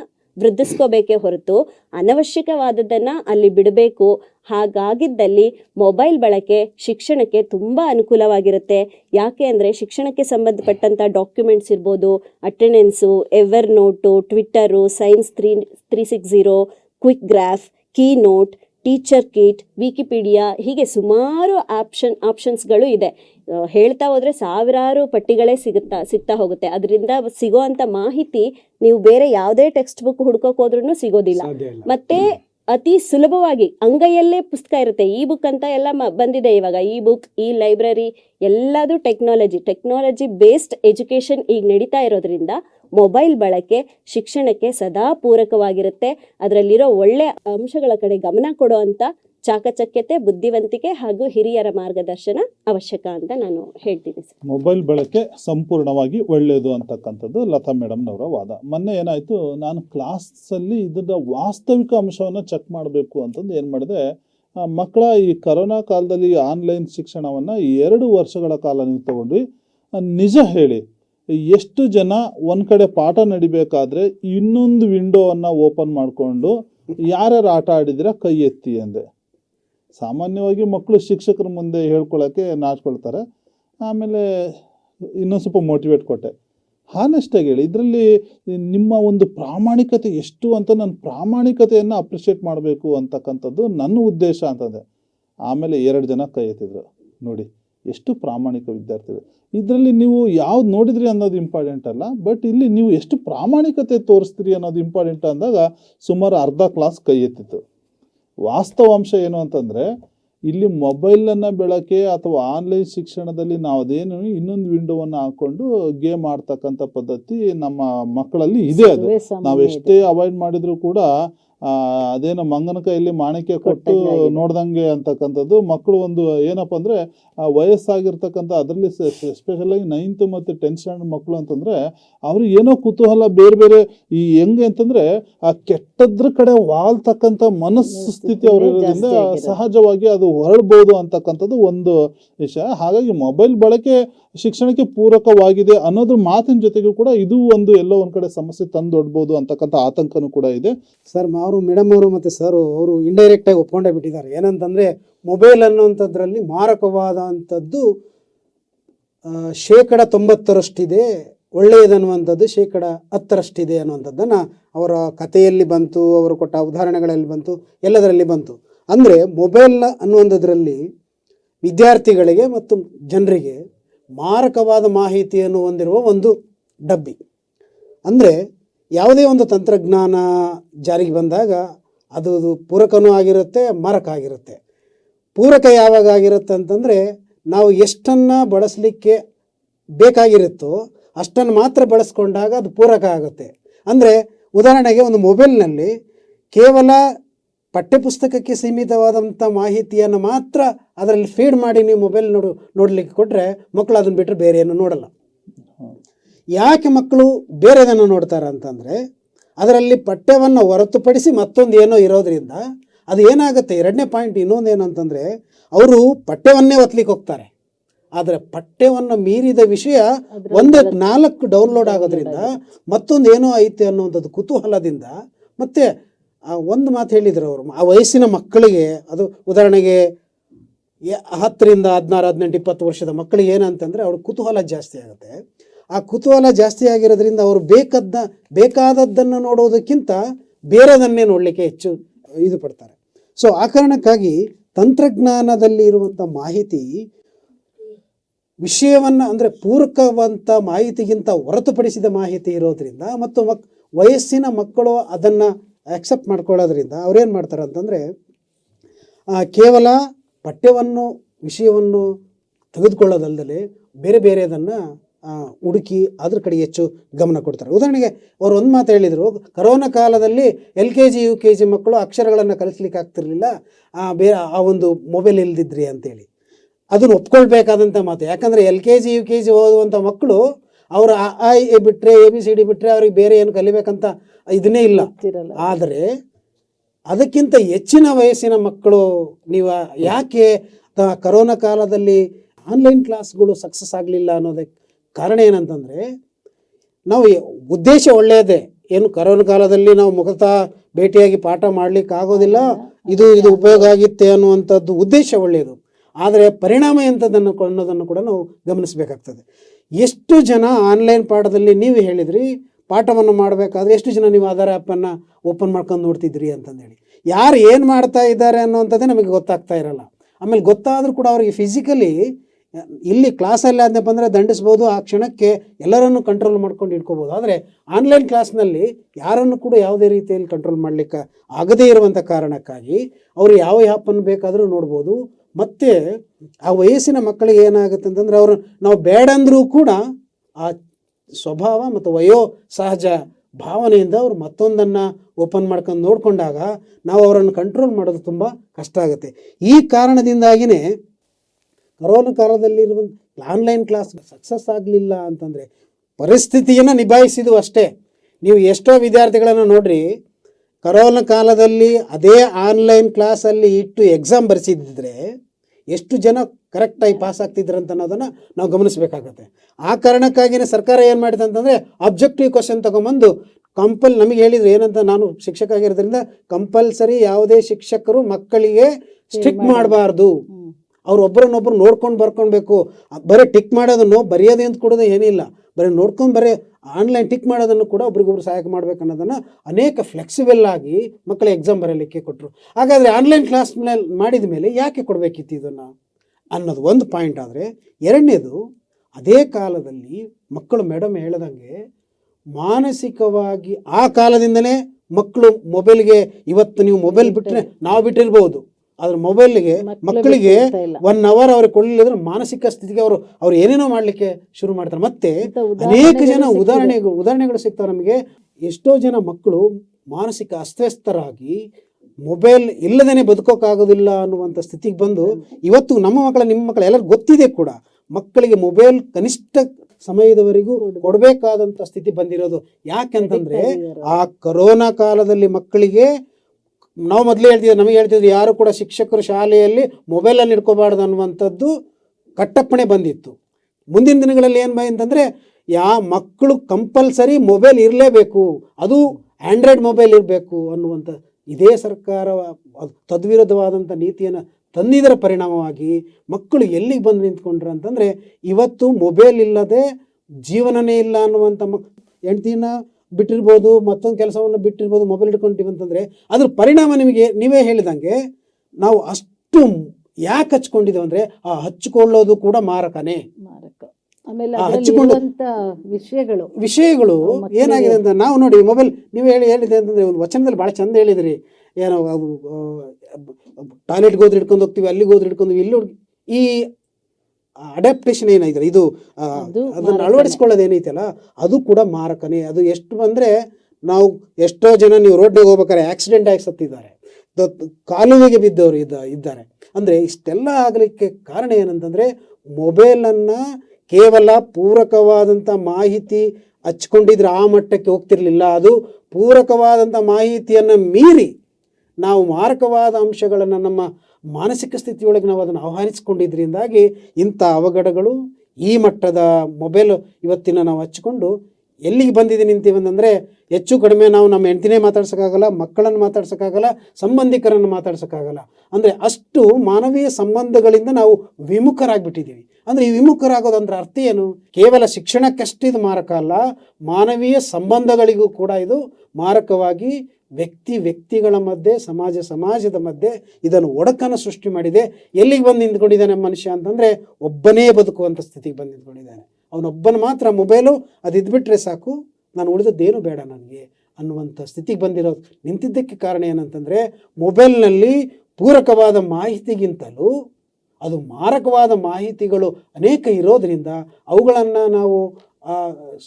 ವೃದ್ಧಿಸ್ಕೋಬೇಕೇ ಹೊರತು ಅನವಶ್ಯಕವಾದದ್ದನ್ನು ಅಲ್ಲಿ ಬಿಡಬೇಕು. ಹಾಗಾಗಿದ್ದಲ್ಲಿ ಮೊಬೈಲ್ ಬಳಕೆ ಶಿಕ್ಷಣಕ್ಕೆ ತುಂಬ ಅನುಕೂಲವಾಗಿರುತ್ತೆ. ಯಾಕೆ ಅಂದರೆ ಶಿಕ್ಷಣಕ್ಕೆ ಸಂಬಂಧಪಟ್ಟಂಥ ಡಾಕ್ಯುಮೆಂಟ್ಸ್ ಇರ್ಬೋದು, attendance, Evernote, Twitter, science three three six zero, quick graph, Keynote teacher kit Wikipedia ಹೀಗೆ ಸುಮಾರು ಆಪ್ಷನ್ ಆಪ್ಷನ್ಸ್ಗಳು ಇದೆ. ಹೇಳ್ತಾ ಹೋದರೆ ಸಾವಿರಾರು ಪಟ್ಟಿಗಳೇ ಸಿಗುತ್ತಾ ಸಿಗ್ತಾ ಹೋಗುತ್ತೆ. ಅದರಿಂದ ಸಿಗೋ ಅಂಥ ಮಾಹಿತಿ ನೀವು ಬೇರೆ ಯಾವುದೇ ಟೆಕ್ಸ್ಟ್ ಬುಕ್ ಹುಡ್ಕೋಕ್ ಹೋದ್ರೂ ಸಿಗೋದಿಲ್ಲ. ಮತ್ತೆ ಅತಿ ಸುಲಭವಾಗಿ ಅಂಗೈಯಲ್ಲೇ ಪುಸ್ತಕ ಇರುತ್ತೆ. ಈ ಬುಕ್ ಅಂತ ಎಲ್ಲ ಬಂದಿದೆ ಇವಾಗ. ಈ ಬುಕ್ ಈ ಲೈಬ್ರರಿ ಎಲ್ಲದೂ ಟೆಕ್ನಾಲಜಿ. ಟೆಕ್ನಾಲಜಿ ಬೇಸ್ಡ್ ಎಜುಕೇಷನ್ ಈಗ ನಡೀತಾ ಇರೋದ್ರಿಂದ ಮೊಬೈಲ್ ಬಳಕೆ ಶಿಕ್ಷಣಕ್ಕೆ ಸದಾ ಪೂರಕವಾಗಿರುತ್ತೆ. ಅದರಲ್ಲಿರೋ ಒಳ್ಳೆ ಅಂಶಗಳ ಕಡೆ ಗಮನ ಕೊಡುವಂಥ ಚಾಕಚಕ್ಯತೆ, ಬುದ್ಧಿವಂತಿಕೆ ಹಾಗೂ ಹಿರಿಯರ ಮಾರ್ಗದರ್ಶನ ಅವಶ್ಯಕ ಅಂತ ನಾನು ಹೇಳ್ತೀನಿ ಮೊಬೈಲ್ ಬಳಕೆ ಸಂಪೂರ್ಣವಾಗಿ ಒಳ್ಳೆಯದು ಅಂತಕ್ಕಂಥದ್ದು ಲತಾ ಮೇಡಮ್ನವರ ವಾದ. ಮೊನ್ನೆ ಏನಾಯಿತು, ನಾನು ಕ್ಲಾಸಲ್ಲಿ ಇದರ ವಾಸ್ತವಿಕ ಅಂಶವನ್ನು ಚೆಕ್ ಮಾಡಬೇಕು ಅಂತಂದು ಏನು ಮಾಡಿದೆ ಮಕ್ಕಳ ಈ ಕರೋನಾ ಕಾಲದಲ್ಲಿ ಆನ್ಲೈನ್ ಶಿಕ್ಷಣವನ್ನು ಎರಡು ವರ್ಷಗಳ ಕಾಲ ನೀವು ತಗೊಂಡ್ವಿ. ನಿಜ ಹೇಳಿ ಎಷ್ಟು ಜನ ಒಂದು ಕಡೆ ಪಾಠ ನಡಿಬೇಕಾದ್ರೆ ಇನ್ನೊಂದು ವಿಂಡೋವನ್ನು ಓಪನ್ ಮಾಡಿಕೊಂಡು ಯಾರ್ಯಾರು ಆಟ ಆಡಿದ್ರೆ ಕೈ ಎತ್ತಿ ಅಂದೆ. ಸಾಮಾನ್ಯವಾಗಿ ಮಕ್ಕಳು ಶಿಕ್ಷಕರ ಮುಂದೆ ಹೇಳ್ಕೊಳ್ಳೋಕ್ಕೆ ನಾಚ್ಕೊಳ್ತಾರೆ. ಆಮೇಲೆ ಇನ್ನೊಂದು ಸ್ವಲ್ಪ ಮೋಟಿವೇಟ್ ಕೊಟ್ಟೆ. ಹಾನೆಸ್ಟಾಗಿ ಹೇಳಿ, ಇದರಲ್ಲಿ ನಿಮ್ಮ ಒಂದು ಪ್ರಾಮಾಣಿಕತೆ ಎಷ್ಟು ಅಂತ ನಾನು ಪ್ರಾಮಾಣಿಕತೆಯನ್ನು ಅಪ್ರಿಷಿಯೇಟ್ ಮಾಡಬೇಕು ಅಂತಕ್ಕಂಥದ್ದು ನನ್ನ ಉದ್ದೇಶ ಅಂತಂದೆ. ಆಮೇಲೆ ಎರಡು ಜನ ಕೈ ಎತ್ತಿದ್ರು. ನೋಡಿ ಎಷ್ಟು ಪ್ರಾಮಾಣಿಕ ವಿದ್ಯಾರ್ಥಿಗಳು. ಇದರಲ್ಲಿ ನೀವು ಯಾವ್ದು ನೋಡಿದ್ರಿ ಅನ್ನೋದು ಇಂಪಾರ್ಟೆಂಟ್ ಅಲ್ಲ ಬಟ್ ಇಲ್ಲಿ ನೀವು ಎಷ್ಟು ಪ್ರಾಮಾಣಿಕತೆ ತೋರಿಸ್ತೀರಿ ಅನ್ನೋದು ಇಂಪಾರ್ಟೆಂಟ್ ಅಂದಾಗ ಸುಮಾರು ಅರ್ಧ ಕ್ಲಾಸ್ ಕೈ ಎತ್ತಿತ್ತು. ವಾಸ್ತವಾಂಶ ಏನು ಅಂತಂದರೆ ಇಲ್ಲಿ ಮೊಬೈಲನ್ನು ಬೆಳಕೆ ಅಥವಾ ಆನ್ಲೈನ್ ಶಿಕ್ಷಣದಲ್ಲಿ ನಾವು ಅದೇನು ಇನ್ನೊಂದು ವಿಂಡೋವನ್ನು ಹಾಕೊಂಡು ಗೇಮ್ ಆಡ್ತಕ್ಕಂಥ ಪದ್ಧತಿ ನಮ್ಮ ಮಕ್ಕಳಲ್ಲಿ ಇದೆ ಅದು. ನಾವು ಎಷ್ಟೇ ಅವಾಯ್ಡ್ ಮಾಡಿದ್ರು ಕೂಡ ಅದೇನೋ ಮಂಗನ ಕೈಯಲ್ಲಿ ಮಾಣಿಕ್ಯ ಕೊಟ್ಟು. ನೋಡ್ದಂಗೆ ಅಂತಕ್ಕಂಥದ್ದು. ಮಕ್ಕಳು ಒಂದು ಏನಪ್ಪ ಅಂದ್ರೆ ಆ ವಯಸ್ಸಾಗಿರ್ತಕ್ಕಂಥ ಅದರಲ್ಲಿ ಎಸ್ಪೆಷಲ್ ಆಗಿ ನೈನ್ತ್ ಮತ್ತು ಟೆಂತ್ ಸ್ಟ್ಯಾಂಡರ್ಡ್ ಮಕ್ಕಳು ಅಂತಂದ್ರೆ ಅವರು ಏನೋ ಕುತೂಹಲ ಬೇರೆ ಬೇರೆ ಈ ಹೆಂಗೆ ಅಂತಂದ್ರೆ ಆ ಕೆಟ್ಟದ್ರ ಕಡೆ ವಾಲ್ತಕ್ಕಂಥ ಮನಸ್ಥಿತಿ ಸ್ಥಿತಿ ಇರೋದ್ರಿಂದ ಸಹಜವಾಗಿ ಅದು ಹೊರಡ್ಬೋದು ಅಂತಕ್ಕಂಥದ್ದು ಒಂದು ವಿಷಯ. ಹಾಗಾಗಿ ಮೊಬೈಲ್ ಬಳಕೆ ಶಿಕ್ಷಣಕ್ಕೆ ಪೂರಕವಾಗಿದೆ ಅನ್ನೋದ್ರ ಮಾತಿನ ಜೊತೆಗೂ ಕೂಡ ಇದು ಒಂದು ಎಲ್ಲೋ ಒಂದ್ ಕಡೆ ಸಮಸ್ಯೆ ತಂದೊಡ್ಬೋದು ಅಂತಕ್ಕಂಥ ಆತಂಕನೂ ಕೂಡ ಇದೆ. ಸರ್ ಅವರು ಮೇಡಮ್ ಅವರು ಮತ್ತೆ ಸರ್ ಅವರು ಇಂಡೈರೆಕ್ಟ್ ಆಗಿ ಒಪ್ಕೊಂಡೇ ಬಿಟ್ಟಿದ್ದಾರೆ. ಏನಂತಂದ್ರೆ ಮೊಬೈಲ್ ಅನ್ನುವಂಥದ್ರಲ್ಲಿ ಮಾರಕವಾದಂಥದ್ದು ಶೇಕಡ ತೊಂಬತ್ತರಷ್ಟಿದೆ, ಒಳ್ಳೆಯದನ್ನುವಂಥದ್ದು ಶೇಕಡ ಹತ್ತರಷ್ಟಿದೆ ಅನ್ನುವಂಥದ್ದನ್ನು ಅವರ ಕಥೆಯಲ್ಲಿ ಬಂತು, ಅವರು ಕೊಟ್ಟ ಉದಾಹರಣೆಗಳಲ್ಲಿ ಬಂತು, ಎಲ್ಲದರಲ್ಲಿ ಬಂತು. ಅಂದರೆ ಮೊಬೈಲ್ ಅನ್ನುವಂಥದ್ರಲ್ಲಿ ವಿದ್ಯಾರ್ಥಿಗಳಿಗೆ ಮತ್ತು ಜನರಿಗೆ ಮಾರಕವಾದ ಮಾಹಿತಿಯನ್ನು ಹೊಂದಿರುವ ಒಂದು ಡಬ್ಬಿ. ಅಂದರೆ ಯಾವುದೇ ಒಂದು ತಂತ್ರಜ್ಞಾನ ಜಾರಿಗೆ ಬಂದಾಗ ಅದು ಪೂರಕನೂ ಆಗಿರುತ್ತೆ, ಮಾರಕ ಆಗಿರುತ್ತೆ. ಪೂರಕ ಯಾವಾಗ ಆಗಿರುತ್ತೆ ಅಂತಂದರೆ ನಾವು ಎಷ್ಟನ್ನು ಬಳಸಲಿಕ್ಕೆ ಬೇಕಾಗಿರುತ್ತೋ ಅಷ್ಟನ್ನು ಮಾತ್ರ ಬಳಸ್ಕೊಂಡಾಗ ಅದು ಪೂರಕ ಆಗುತ್ತೆ. ಅಂದರೆ ಉದಾಹರಣೆಗೆ ಒಂದು ಮೊಬೈಲ್ನಲ್ಲಿ ಕೇವಲ ಪಠ್ಯಪುಸ್ತಕಕ್ಕೆ ಸೀಮಿತವಾದಂಥ ಮಾಹಿತಿಯನ್ನು ಮಾತ್ರ ಅದರಲ್ಲಿ ಫೀಡ್ ಮಾಡಿ ನೀವು ಮೊಬೈಲ್ ನೋಡು ನೋಡಲಿಕ್ಕೆ ಕೊಟ್ಟರೆ ಮಕ್ಕಳು ಅದನ್ನು ಬಿಟ್ಟರೆ ಬೇರೆ ಏನು ನೋಡಲ್ಲ. ಯಾಕೆ ಮಕ್ಕಳು ಬೇರೆದನ್ನು ನೋಡ್ತಾರೆ ಅಂತಂದರೆ ಅದರಲ್ಲಿ ಪಠ್ಯವನ್ನು ಹೊರತುಪಡಿಸಿ ಮತ್ತೊಂದು ಏನೋ ಇರೋದರಿಂದ ಅದು ಏನಾಗುತ್ತೆ? ಎರಡನೇ ಪಾಯಿಂಟ್ ಇನ್ನೊಂದು ಏನು ಅಂತಂದರೆ ಅವರು ಪಠ್ಯವನ್ನೇ ಒತ್ತಲಿಕ್ಕೆ ಹೋಗ್ತಾರೆ. ಆದರೆ ಪಠ್ಯವನ್ನು ಮೀರಿದ ವಿಷಯ ಒಂದೇ ನಾಲ್ಕು ಡೌನ್ಲೋಡ್ ಆಗೋದ್ರಿಂದ ಮತ್ತೊಂದು ಏನೋ ಐತೆ ಅನ್ನುವಂಥದ್ದು ಕುತೂಹಲದಿಂದ ಮತ್ತೆ ಒಂದು ಮಾತು ಹೇಳಿದ್ರು ಅವರು. ಆ ವಯಸ್ಸಿನ ಮಕ್ಕಳಿಗೆ, ಅದು ಉದಾಹರಣೆಗೆ ಹತ್ತರಿಂದ ಹದಿನಾರು, ಹದಿನೆಂಟು, ಇಪ್ಪತ್ತು ವರ್ಷದ ಮಕ್ಕಳಿಗೆ ಏನಂತಂದರೆ ಅವ್ರ ಕುತೂಹಲ ಜಾಸ್ತಿ ಆಗುತ್ತೆ. ಆ ಕುತೂಹಲ ಜಾಸ್ತಿ ಆಗಿರೋದ್ರಿಂದ ಅವರು ಬೇಕದ್ದ ಬೇಕಾದದ್ದನ್ನು ನೋಡೋದಕ್ಕಿಂತ ಬೇರೆದನ್ನೇ ನೋಡಲಿಕ್ಕೆ ಹೆಚ್ಚು ಇದು ಪಡ್ತಾರೆ. ಸೊ ಆ ಕಾರಣಕ್ಕಾಗಿ ತಂತ್ರಜ್ಞಾನದಲ್ಲಿ ಇರುವಂಥ ಮಾಹಿತಿ ವಿಷಯವನ್ನು ಅಂದರೆ ಪೂರಕವಂತ ಮಾಹಿತಿಗಿಂತ ಹೊರತುಪಡಿಸಿದ ಮಾಹಿತಿ ಇರೋದ್ರಿಂದ ಮತ್ತು ಮಕ್, ವಯಸ್ಸಿನ ಮಕ್ಕಳು ಅದನ್ನು ಆಕ್ಸೆಪ್ಟ್ ಮಾಡ್ಕೊಳ್ಳೋದ್ರಿಂದ ಅವ್ರೇನು ಮಾಡ್ತಾರೆ ಅಂತಂದರೆ ಕೇವಲ ಪಠ್ಯವನ್ನು, ವಿಷಯವನ್ನು ತೆಗೆದುಕೊಳ್ಳೋದಲ್ಲದೆ ಬೇರೆ ಬೇರೆದನ್ನು ಹುಡುಕಿ ಅದ್ರ ಕಡೆ ಹೆಚ್ಚು ಗಮನ ಕೊಡ್ತಾರೆ. ಉದಾಹರಣೆಗೆ ಅವರು ಒಂದು ಮಾತು ಹೇಳಿದರು, ಕರೋನಾ ಕಾಲದಲ್ಲಿ L K G, U K G ಮಕ್ಕಳು ಅಕ್ಷರಗಳನ್ನು ಕಲಿಸ್ಲಿಕ್ಕೆ ಆಗ್ತಿರ್ಲಿಲ್ಲ. ಬೇರೆ ಆ ಒಂದು ಮೊಬೈಲ್ ಇಲ್ದಿದ್ರಿ ಅಂತೇಳಿ. ಅದನ್ನು ಒಪ್ಕೊಳ್ಬೇಕಾದಂಥ ಮಾತು. ಯಾಕಂದರೆ L K G, U K G ಓದುವಂಥ ಮಕ್ಕಳು ಅವರು ಆ ಎ ಬಿಟ್ಟರೆ ಎ ಬಿ ಸಿ ಡಿ ಬಿಟ್ಟರೆ ಅವ್ರಿಗೆ ಬೇರೆ ಏನು ಕಲಿಬೇಕಂತ ಇದನ್ನೇ ಇಲ್ಲ. ಆದರೆ ಅದಕ್ಕಿಂತ ಹೆಚ್ಚಿನ ವಯಸ್ಸಿನ ಮಕ್ಕಳು ನೀವು ಯಾಕೆ ಕರೋನಾ ಕಾಲದಲ್ಲಿ ಆನ್ಲೈನ್ ಕ್ಲಾಸ್ಗಳು ಸಕ್ಸಸ್ ಆಗಲಿಲ್ಲ ಅನ್ನೋದಕ್ಕೆ ಕಾರಣ ಏನಂತಂದರೆ ನಾವು ಉದ್ದೇಶ ಒಳ್ಳೆಯದೇ. ಏನು ಕರೋನಾ ಕಾಲದಲ್ಲಿ ನಾವು ಮುಖತಃ ಭೇಟಿಯಾಗಿ ಪಾಠ ಮಾಡಲಿಕ್ಕೆ ಆಗೋದಿಲ್ಲ ಇದು ಇದು ಉಪಯೋಗ ಆಗಿತ್ತೆ ಅನ್ನುವಂಥದ್ದು ಉದ್ದೇಶ ಒಳ್ಳೆಯದು. ಆದರೆ ಪರಿಣಾಮ ಎಂಥದ್ದನ್ನು ಅನ್ನೋದನ್ನು ಕೂಡ ನಾವು ಗಮನಿಸಬೇಕಾಗ್ತದೆ. ಎಷ್ಟು ಜನ ಆನ್ಲೈನ್ ಪಾಠದಲ್ಲಿ ನೀವು ಹೇಳಿದ್ರಿ, ಪಾಠವನ್ನು ಮಾಡಬೇಕಾದ್ರೆ ಎಷ್ಟು ಜನ ನೀವು ಆಧಾರ್ ಆ್ಯಪನ್ನು ಓಪನ್ ಮಾಡ್ಕೊಂಡು ನೋಡ್ತಿದ್ರಿ ಅಂತಂದೇಳಿ. ಯಾರು ಏನು ಮಾಡ್ತಾ ಇದ್ದಾರೆ ಅನ್ನೋವಂಥದ್ದೇ ನಮಗೆ ಗೊತ್ತಾಗ್ತಾ ಇರಲ್ಲ. ಆಮೇಲೆ ಗೊತ್ತಾದರೂ ಕೂಡ ಅವರಿಗೆ ಫಿಸಿಕಲಿ ಇಲ್ಲಿ ಕ್ಲಾಸಲ್ಲಿ ಆದ್ನಪ್ಪ ಅಂದರೆ ದಂಡಿಸ್ಬೋದು, ಆ ಕ್ಷಣಕ್ಕೆ ಎಲ್ಲರನ್ನು ಕಂಟ್ರೋಲ್ ಮಾಡ್ಕೊಂಡು ಇಟ್ಕೋಬೋದು ಆದರೆ ಆನ್ಲೈನ್ ಕ್ಲಾಸ್ನಲ್ಲಿ ಯಾರನ್ನು ಕೂಡ ಯಾವುದೇ ರೀತಿಯಲ್ಲಿ ಕಂಟ್ರೋಲ್ ಮಾಡಲಿಕ್ಕೆ ಆಗದೇ ಇರುವಂಥ ಕಾರಣಕ್ಕಾಗಿ ಅವರು ಯಾವ ಆ್ಯಪನ್ನು ಬೇಕಾದರೂ ನೋಡ್ಬೋದು ಮತ್ತು ಆ ವಯಸ್ಸಿನ ಮಕ್ಕಳಿಗೆ ಏನಾಗುತ್ತೆ ಅಂತಂದರೆ ಅವರು ನಾವು ಬೇಡ ಅಂದರೂ ಕೂಡ ಆ ಸ್ವಭಾವ ಮತ್ತು ವಯೋ ಸಹಜ ಭಾವನೆಯಿಂದ ಅವರು ಮತ್ತೊಂದನ್ನು ಓಪನ್ ಮಾಡ್ಕೊಂಡು ನೋಡಿಕೊಂಡಾಗ ನಾವು ಅವರನ್ನು ಕಂಟ್ರೋಲ್ ಮಾಡೋದು ತುಂಬ ಕಷ್ಟ ಆಗುತ್ತೆ. ಈ ಕಾರಣದಿಂದಾಗಿಯೇ ಕರೋನಾ ಕಾಲದಲ್ಲಿರುವ ಆನ್ಲೈನ್ ಕ್ಲಾಸ್ ಸಕ್ಸಸ್ ಆಗಲಿಲ್ಲ ಅಂತಂದರೆ ಪರಿಸ್ಥಿತಿಯನ್ನು ನಿಭಾಯಿಸಿದ್ದು ಅಷ್ಟೇ. ನೀವು ಎಷ್ಟೋ ವಿದ್ಯಾರ್ಥಿಗಳನ್ನು ನೋಡ್ರಿ ಕರೋನಾ ಕಾಲದಲ್ಲಿ ಅದೇ ಆನ್ಲೈನ್ ಕ್ಲಾಸಲ್ಲಿ ಇಟ್ಟು ಎಕ್ಸಾಮ್ ಬರೆಸಿದ್ದಿದ್ರೆ ಎಷ್ಟು ಜನ ಕರೆಕ್ಟಾಗಿ ಪಾಸ್ ಆಗ್ತಿದ್ರು ಅಂತ ಅನ್ನೋದನ್ನು ನಾವು ಗಮನಿಸಬೇಕಾಗತ್ತೆ. ಆ ಕಾರಣಕ್ಕಾಗಿಯೇ ಸರ್ಕಾರ ಏನು ಮಾಡಿದೆ ಅಂತಂದರೆ ಅಬ್ಜೆಕ್ಟಿವ್ ಕ್ವಶನ್ ತೊಗೊಂಬಂದು ಕಂಪಲ್ ನಮಗೆ ಹೇಳಿದ್ರು ಏನಂತ ನಾನು ಶಿಕ್ಷಕ ಆಗಿರೋದ್ರಿಂದ ಕಂಪಲ್ಸರಿ ಯಾವುದೇ ಶಿಕ್ಷಕರು ಮಕ್ಕಳಿಗೆ ಸ್ಟಿಕ್ ಮಾಡಬಾರ್ದು. ಅವ್ರು ಒಬ್ಬರನ್ನೊಬ್ರು ನೋಡ್ಕೊಂಡು ಬರ್ಕೊಳ್ಬೇಕು ಬರೀ ಟಿಕ್ ಮಾಡೋದನ್ನು ಬರೆಯೋದು ಅಂತ ಕೊಡೋದು ಏನಿಲ್ಲ. ಬರೀ ನೋಡ್ಕೊಂಡು ಬರೀ ಆನ್ಲೈನ್ ಟಿಕ್ ಮಾಡೋದನ್ನು ಕೂಡ ಒಬ್ರಿಗೊಬ್ರು ಸಹಾಯಕ ಮಾಡ್ಬೇಕು ಅನ್ನೋದನ್ನು ಅನೇಕ ಫ್ಲೆಕ್ಸಿಬಲ್ ಆಗಿ ಮಕ್ಕಳ ಎಕ್ಸಾಮ್ ಬರಲಿಕ್ಕೆ ಕೊಟ್ಟರು ಹಾಗಾದರೆ ಆನ್ಲೈನ್ ಕ್ಲಾಸ್ ಮೇಲೆ ಮಾಡಿದ ಮೇಲೆ ಯಾಕೆ ಕೊಡಬೇಕಿತ್ತು ಇದನ್ನು? ಅನ್ನೋದು ಒಂದು ಪಾಯಿಂಟ್ ಆದರೆ ಎರಡನೇದು ಅದೇ ಕಾಲದಲ್ಲಿ ಮಕ್ಕಳು ಮೇಡಮ್ ಹೇಳ್ದಂಗೆ ಮಾನಸಿಕವಾಗಿ ಆ ಕಾಲದಿಂದಲೇ ಮಕ್ಕಳು ಮೊಬೈಲ್ಗೆ ಇವತ್ತು ನೀವು ಮೊಬೈಲ್ ಬಿಟ್ಟರೆ ನಾವು ಬಿಟ್ಟಿರ್ಬೋದು. ಆದ್ರೆ ಮೊಬೈಲ್ಗೆ ಮಕ್ಕಳಿಗೆ. ಒನ್ ಅವರ್ ಅವ್ರಿಗೆ ಕೊಡಲಿಲ್ಲ ಮಾನಸಿಕ ಸ್ಥಿತಿಗೆ ಅವರು ಅವ್ರು ಏನೇನೋ ಮಾಡಲಿಕ್ಕೆ ಶುರು ಮಾಡ್ತಾರೆ. ಮತ್ತೆ ಅನೇಕ ಜನ ಉದಾಹರಣೆ ಉದಾಹರಣೆಗಳು ಸಿಗ್ತಾವೆ ನಮಗೆ. ಎಷ್ಟೋ ಜನ ಮಕ್ಕಳು ಮಾನಸಿಕ ಅಸ್ವಸ್ಥರಾಗಿ ಮೊಬೈಲ್ ಇಲ್ಲದೇನೆ ಬದುಕೋಕ್ಕಾಗೋದಿಲ್ಲ ಅನ್ನುವಂಥ ಸ್ಥಿತಿಗೆ ಬಂದು ಇವತ್ತು ನಮ್ಮ ಮಕ್ಕಳ ನಿಮ್ಮ ಮಕ್ಕಳ ಎಲ್ಲರಿಗೂ ಗೊತ್ತಿದೆ ಕೂಡ ಮಕ್ಕಳಿಗೆ ಮೊಬೈಲ್ ಕನಿಷ್ಠ ಸಮಯದವರೆಗೂ ಕೊಡಬೇಕಾದಂಥ ಸ್ಥಿತಿ ಬಂದಿರೋದು. ಯಾಕೆಂತಂದ್ರೆ ಆ ಕರೋನಾ ಕಾಲದಲ್ಲಿ ಮಕ್ಕಳಿಗೆ ನಾವು ಮೊದಲೇ ಹೇಳ್ತಿದ್ವಿ, ನಮಗೆ ಹೇಳ್ತಿದ್ವಿ, ಯಾರು ಕೂಡ ಶಿಕ್ಷಕರು ಶಾಲೆಯಲ್ಲಿ ಮೊಬೈಲಲ್ಲಿ ಇಟ್ಕೋಬಾರ್ದು ಅನ್ನುವಂಥದ್ದು ಕಟ್ಟಪ್ಪಣೆ ಬಂದಿತ್ತು. ಮುಂದಿನ ದಿನಗಳಲ್ಲಿ ಏನು ಅಂತಂದರೆ ಯಾ ಮಕ್ಕಳು ಕಂಪಲ್ಸರಿ ಮೊಬೈಲ್ ಇರಲೇಬೇಕು, ಅದು ಆ್ಯಂಡ್ರಾಯ್ಡ್ ಮೊಬೈಲ್ ಇರಬೇಕು ಅನ್ನುವಂಥ ಇದೇ ಸರ್ಕಾರ ಅದು ತದ್ವಿರುದ್ಧವಾದಂಥ ನೀತಿಯನ್ನು ತಂದಿದ್ದರ ಪರಿಣಾಮವಾಗಿ ಮಕ್ಕಳು ಎಲ್ಲಿಗೆ ಬಂದು ನಿಂತ್ಕೊಂಡ್ರು ಅಂತಂದರೆ, ಇವತ್ತು ಮೊಬೈಲ್ ಇಲ್ಲದೆ ಜೀವನನೇ ಇಲ್ಲ ಅನ್ನುವಂಥ ಮಕ್, ಹೆಂಡ್ತಿನ ಬಿಟ್ಟಿರ್ಬೋದು ಮತ್ತೊಂದು ಕೆಲಸವನ್ನು ಬಿಟ್ಟಿರ್ಬೋದು ಮೊಬೈಲ್ ಹಿಡ್ಕೊಂಡಿವಿ ಅಂತಂದರೆ ಅದ್ರ ಪರಿಣಾಮ ನಿಮಗೆ ನೀವೇ ಹೇಳಿದಂಗೆ ನಾವು ಅಷ್ಟು ಯಾಕೆ ಹಚ್ಕೊಂಡಿದ್ದೇವೆ ಅಂದರೆ ಆ ಹಚ್ಕೊಳ್ಳೋದು ಕೂಡ ಮಾರಕನೇ. ಮಾರಕ. ಆಮೇಲೆ ವಿಷಯಗಳು. ವಿಷಯಗಳು ಏನಾಗಿದೆ ಅಂತ ನಾವು ನೋಡಿ ಮೊಬೈಲ್ ನೀವು ಹೇಳಿ ಹೇಳಿದೆ ಅಂತಂದ್ರೆ ಒಂದು ವಚನದಲ್ಲಿ ಭಾಳ ಚಂದ ಹೇಳಿದ್ರಿ. ಏನೋ ಟಾಯ್ಲೆಟ್ಗೆ ಹೋದ್ರೆ ಹಿಡ್ಕೊಂಡು ಹೋಗ್ತೀವಿ ಅಲ್ಲಿಗೆ ಹೋದ್ರೆ ಹಿಡ್ಕೊಂಡು ಇಲ್ಲಿ ಈ ಅಡಾಪ್ಟೇಷನ್ ಏನಾಯ್ತಲ್ಲ ಇದು ಅದನ್ನು. ಅಳವಡಿಸ್ಕೊಳ್ಳೋದು ಏನೈತಲ್ಲ ಅದು ಕೂಡ ಮಾರಕನೇ. ಅದು ಎಷ್ಟು ಬಂದರೆ ನಾವು ಎಷ್ಟೋ ಜನ ನೀವು ರೋಡ್ನಾಗ ಹೋಗ್ಬೇಕಾದ್ರೆ ಆಕ್ಸಿಡೆಂಟ್ ಆಗಿ ಸತ್ತಿದ್ದಾರೆ. ಕಾಲುವಿಗೆ ಕಾಲುವೆಗೆ ಬಿದ್ದವರು ಇದ್ದ ಇದ್ದಾರೆ. ಅಂದರೆ ಇಷ್ಟೆಲ್ಲ ಆಗಲಿಕ್ಕೆ ಕಾರಣ ಏನಂತಂದರೆ ಮೊಬೈಲನ್ನು ಕೇವಲ ಪೂರಕವಾದಂಥ ಮಾಹಿತಿ ಹಚ್ಕೊಂಡಿದ್ರೆ ಆ ಮಟ್ಟಕ್ಕೆ ಹೋಗ್ತಿರ್ಲಿಲ್ಲ. ಅದು ಪೂರಕವಾದಂಥ ಮಾಹಿತಿಯನ್ನು ಮೀರಿ ನಾವು ಮಾರಕವಾದ ಅಂಶಗಳನ್ನು ನಮ್ಮ ಮಾನಸಿಕ ಸ್ಥಿತಿಯೊಳಗೆ ನಾವು ಅದನ್ನು ಆಹ್ವಾನಿಸಿಕೊಂಡಿದ್ದರಿಂದಾಗಿ ಇಂಥ ಅವಘಡಗಳು ಈ ಮಟ್ಟದ ಮೊಬೈಲ್ ಇವತ್ತಿನ ನಾವು ಹಚ್ಚಿಕೊಂಡು ಎಲ್ಲಿಗೆ ಬಂದಿದೆ ನಿಂತೀವಂತಂದರೆ ಹೆಚ್ಚು ಕಡಿಮೆ ನಾವು ನಮ್ಮ ಹೆಂಡತಿನೇ ಮಾತಾಡ್ಸೋಕ್ಕಾಗಲ್ಲ, ಮಕ್ಕಳನ್ನು ಮಾತಾಡ್ಸೋಕ್ಕಾಗಲ್ಲ, ಸಂಬಂಧಿಕರನ್ನು ಮಾತಾಡ್ಸೋಕ್ಕಾಗಲ್ಲ. ಅಂದರೆ ಅಷ್ಟು ಮಾನವೀಯ ಸಂಬಂಧಗಳಿಂದ ನಾವು ವಿಮುಖರಾಗಿಬಿಟ್ಟಿದ್ದೀವಿ. ಅಂದರೆ ಈ ವಿಮುಖರಾಗೋದಂದ್ರೆ ಅರ್ಥ ಏನು? ಕೇವಲ ಶಿಕ್ಷಣಕ್ಕಷ್ಟೇ ಇದು ಮಾರಕ ಅಲ್ಲ, ಮಾನವೀಯ ಸಂಬಂಧಗಳಿಗೂ ಕೂಡ ಇದು ಮಾರಕವಾಗಿ ವ್ಯಕ್ತಿ ವ್ಯಕ್ತಿಗಳ ಮಧ್ಯೆ, ಸಮಾಜ ಸಮಾಜದ ಮಧ್ಯೆ ಇದನ್ನು ಒಡಕನ್ನು ಸೃಷ್ಟಿ ಮಾಡಿದೆ. ಎಲ್ಲಿಗೆ ಬಂದು ನಿಂತ್ಕೊಂಡಿದ್ದಾನೆ ಮನುಷ್ಯ ಅಂತಂದರೆ ಒಬ್ಬನೇ ಬದುಕುವಂಥ ಸ್ಥಿತಿಗೆ ಬಂದು ನಿಂತ್ಕೊಂಡಿದ್ದಾನೆ. ಅವನೊಬ್ಬನ ಮಾತ್ರ ಮೊಬೈಲು, ಅದು ಇದ್ಬಿಟ್ರೆ ಸಾಕು, ನಾನು ಉಳಿದದ್ದೇನು ಬೇಡ ನನಗೆ ಅನ್ನುವಂಥ ಸ್ಥಿತಿಗೆ ಬಂದಿರೋದು ನಿಂತಿದ್ದಕ್ಕೆ ಕಾರಣ ಏನಂತಂದರೆ ಮೊಬೈಲ್ನಲ್ಲಿ ಪೂರಕವಾದ ಮಾಹಿತಿಗಿಂತಲೂ, ಅದು ಮಾರಕವಾದ ಮಾಹಿತಿಗಳು ಅನೇಕ ಇರೋದರಿಂದ, ಅವುಗಳನ್ನು ನಾವು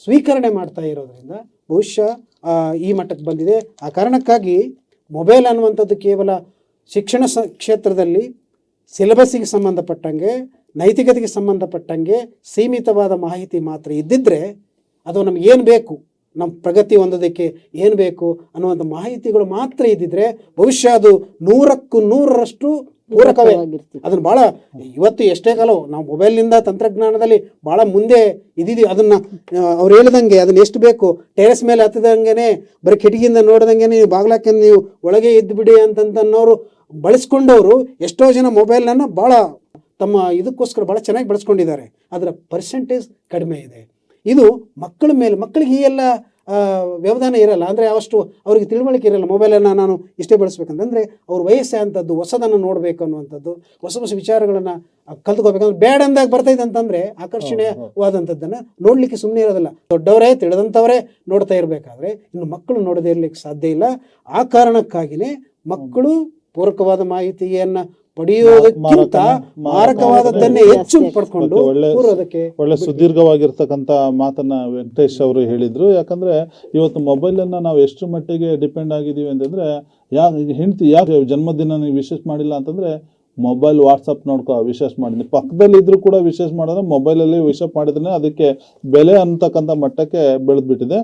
ಸ್ವೀಕರಣೆ ಮಾಡ್ತಾ ಇರೋದರಿಂದ ಬಹುಶಃ ಈ ಮಟ್ಟಕ್ಕೆ ಬಂದಿದೆ. ಆ ಕಾರಣಕ್ಕಾಗಿ ಮೊಬೈಲ್ ಅನ್ನುವಂಥದ್ದು ಕೇವಲ ಶಿಕ್ಷಣ ಸ, ಕ್ಷೇತ್ರದಲ್ಲಿ ಸಿಲೆಬಸ್ಸಿಗೆ ಸಂಬಂಧಪಟ್ಟಂಗೆ, ನೈತಿಕತೆಗೆ ಸಂಬಂಧಪಟ್ಟಂಗೆ ಸೀಮಿತವಾದ ಮಾಹಿತಿ ಮಾತ್ರ ಇದ್ದಿದ್ದರೆ ಅದು ನಮ್ಗೆ ಏನು ಬೇಕು ನಮ್ಮ ಪ್ರಗತಿ ಹೊಂದೋದಕ್ಕೆ ಏನು ಬೇಕು ಅನ್ನುವಂಥ ಮಾಹಿತಿಗಳು ಮಾತ್ರ ಇದ್ದಿದ್ದರೆ ಬಹುಶಃ ಅದು ನೂರಕ್ಕೂ ನೂರರಷ್ಟು ಪೂರಕವೇ. ಅದನ್ನ ಅದನ್ನು ಭಾಳ ಇವತ್ತು ಎಷ್ಟೇ ಕಾಲ ನಾವು ಮೊಬೈಲ್ನಿಂದ ತಂತ್ರಜ್ಞಾನದಲ್ಲಿ ಭಾಳ ಮುಂದೆ ಇದ್ದೀವಿ. ಅದನ್ನು ಅವ್ರು ಹೇಳಿದಂಗೆ ಅದನ್ನ ಎಷ್ಟು ಬೇಕು ಟೆರೆಸ್ ಮೇಲೆ ಹತ್ತಿದಂಗೆ ಬರೀ ಕಿಟಕಿಯಿಂದ ನೋಡಿದಂಗೆ ನೀವು ಬಾಗ್ಲಾಕೆ ನೀವು ಒಳಗೆ ಇದ್ದು ಬಿಡಿ ಅಂತಂತನ್ನೋರು ಬಳಸ್ಕೊಂಡವರು ಎಷ್ಟೋ ಜನ ಮೊಬೈಲನ್ನು ಭಾಳ ತಮ್ಮ ಇದಕ್ಕೋಸ್ಕರ ಭಾಳ ಚೆನ್ನಾಗಿ ಬಳಸ್ಕೊಂಡಿದ್ದಾರೆ. ಅದರ ಪರ್ಸೆಂಟೇಜ್ ಕಡಿಮೆ ಇದೆ. ಇದು ಮಕ್ಕಳ ಮೇಲೆ ಮಕ್ಕಳಿಗೆ ಈ ಎಲ್ಲ ವ್ಯವಧಾನ ಇರಲ್ಲ. ಅಂದರೆ ಅವಷ್ಟು ಅವರಿಗೆ ತಿಳುವಳಿಕೆ ಇರಲ್ಲ. ಮೊಬೈಲನ್ನು ನಾನು ಇಷ್ಟೇ ಬಳಸ್ಬೇಕಂತಂದರೆ ಅವ್ರ ವಯಸ್ಸೇ ಅಂಥದ್ದು ಹೊಸದನ್ನು ನೋಡಬೇಕು ಅನ್ನುವಂಥದ್ದು, ಹೊಸ ಹೊಸ ವಿಚಾರಗಳನ್ನು ಕಲ್ತ್ಕೋಬೇಕಂದ್ರೆ ಬೇಡ ಅಂದಾಗ ಬರ್ತೈತೆ ಅಂತಂದರೆ ಆಕರ್ಷಣೀಯವಾದಂಥದ್ದನ್ನು ನೋಡಲಿಕ್ಕೆ ಸುಮ್ಮನೆ ಇರೋದಿಲ್ಲ. ದೊಡ್ಡವರೇ, ತಿಳಿದಂಥವರೇ ನೋಡ್ತಾ ಇರಬೇಕಾದ್ರೆ ಇನ್ನು ಮಕ್ಕಳು ನೋಡದೇ ಇರಲಿಕ್ಕೆ ಸಾಧ್ಯ ಇಲ್ಲ. ಆ ಕಾರಣಕ್ಕಾಗಿಯೇ ಮಕ್ಕಳು ಪೂರಕವಾದ ಮಾಹಿತಿಯನ್ನು ಪಡೆಯೋದಕ್ಕಿಂತ ಮಾರಕವಾದದ್ದನ್ನೇ ಮಾರಕ- ಹೆಚ್ಚು ಪಡ್ಕೊಂಡು ಒಳ್ಳೆ- ಒಳ್ಳೆ ಸುದೀರ್ಘವಾಗಿರ್ತಕ್ಕಂಥ ಮಾತನ್ನ ವೆಂಕಟೇಶ್ ಅವರು ಹೇಳಿದ್ರು. ಯಾಕಂದ್ರೆ ಇವತ್ತು ಮೊಬೈಲ್ ಅನ್ನ ನಾವು ಎಷ್ಟು ಮಟ್ಟಿಗೆ ಡಿಪೆಂಡ್ ಆಗಿದೀವಿ ಅಂತಂದ್ರೆ ಯಾ ಹೆಂಡತಿ ಯಾಕೆ ಜನ್ಮದಿನ ನೀವು ವಿಶೇಷ ಮಾಡಿಲ್ಲ ಅಂತಂದ್ರೆ ಮೊಬೈಲ್ ವಾಟ್ಸಪ್ ನೋಡ್ಕೊ ವಿಶೇಷ ಮಾಡಿದ್ನಿ. ಪಕ್ಕದಲ್ಲಿ ಇದ್ರೂ ಕೂಡ ವಿಶೇಷ ಮಾಡಿದ್ರೆ ಮೊಬೈಲಲ್ಲಿ ವಿಶೇಷ ಮಾಡಿದ್ರೆ ಅದಕ್ಕೆ ಬೆಲೆ ಅಂತಕ್ಕಂಥ ಮಟ್ಟಕ್ಕೆ ಬೆಳೆದ್ಬಿಟ್ಟಿದೆ.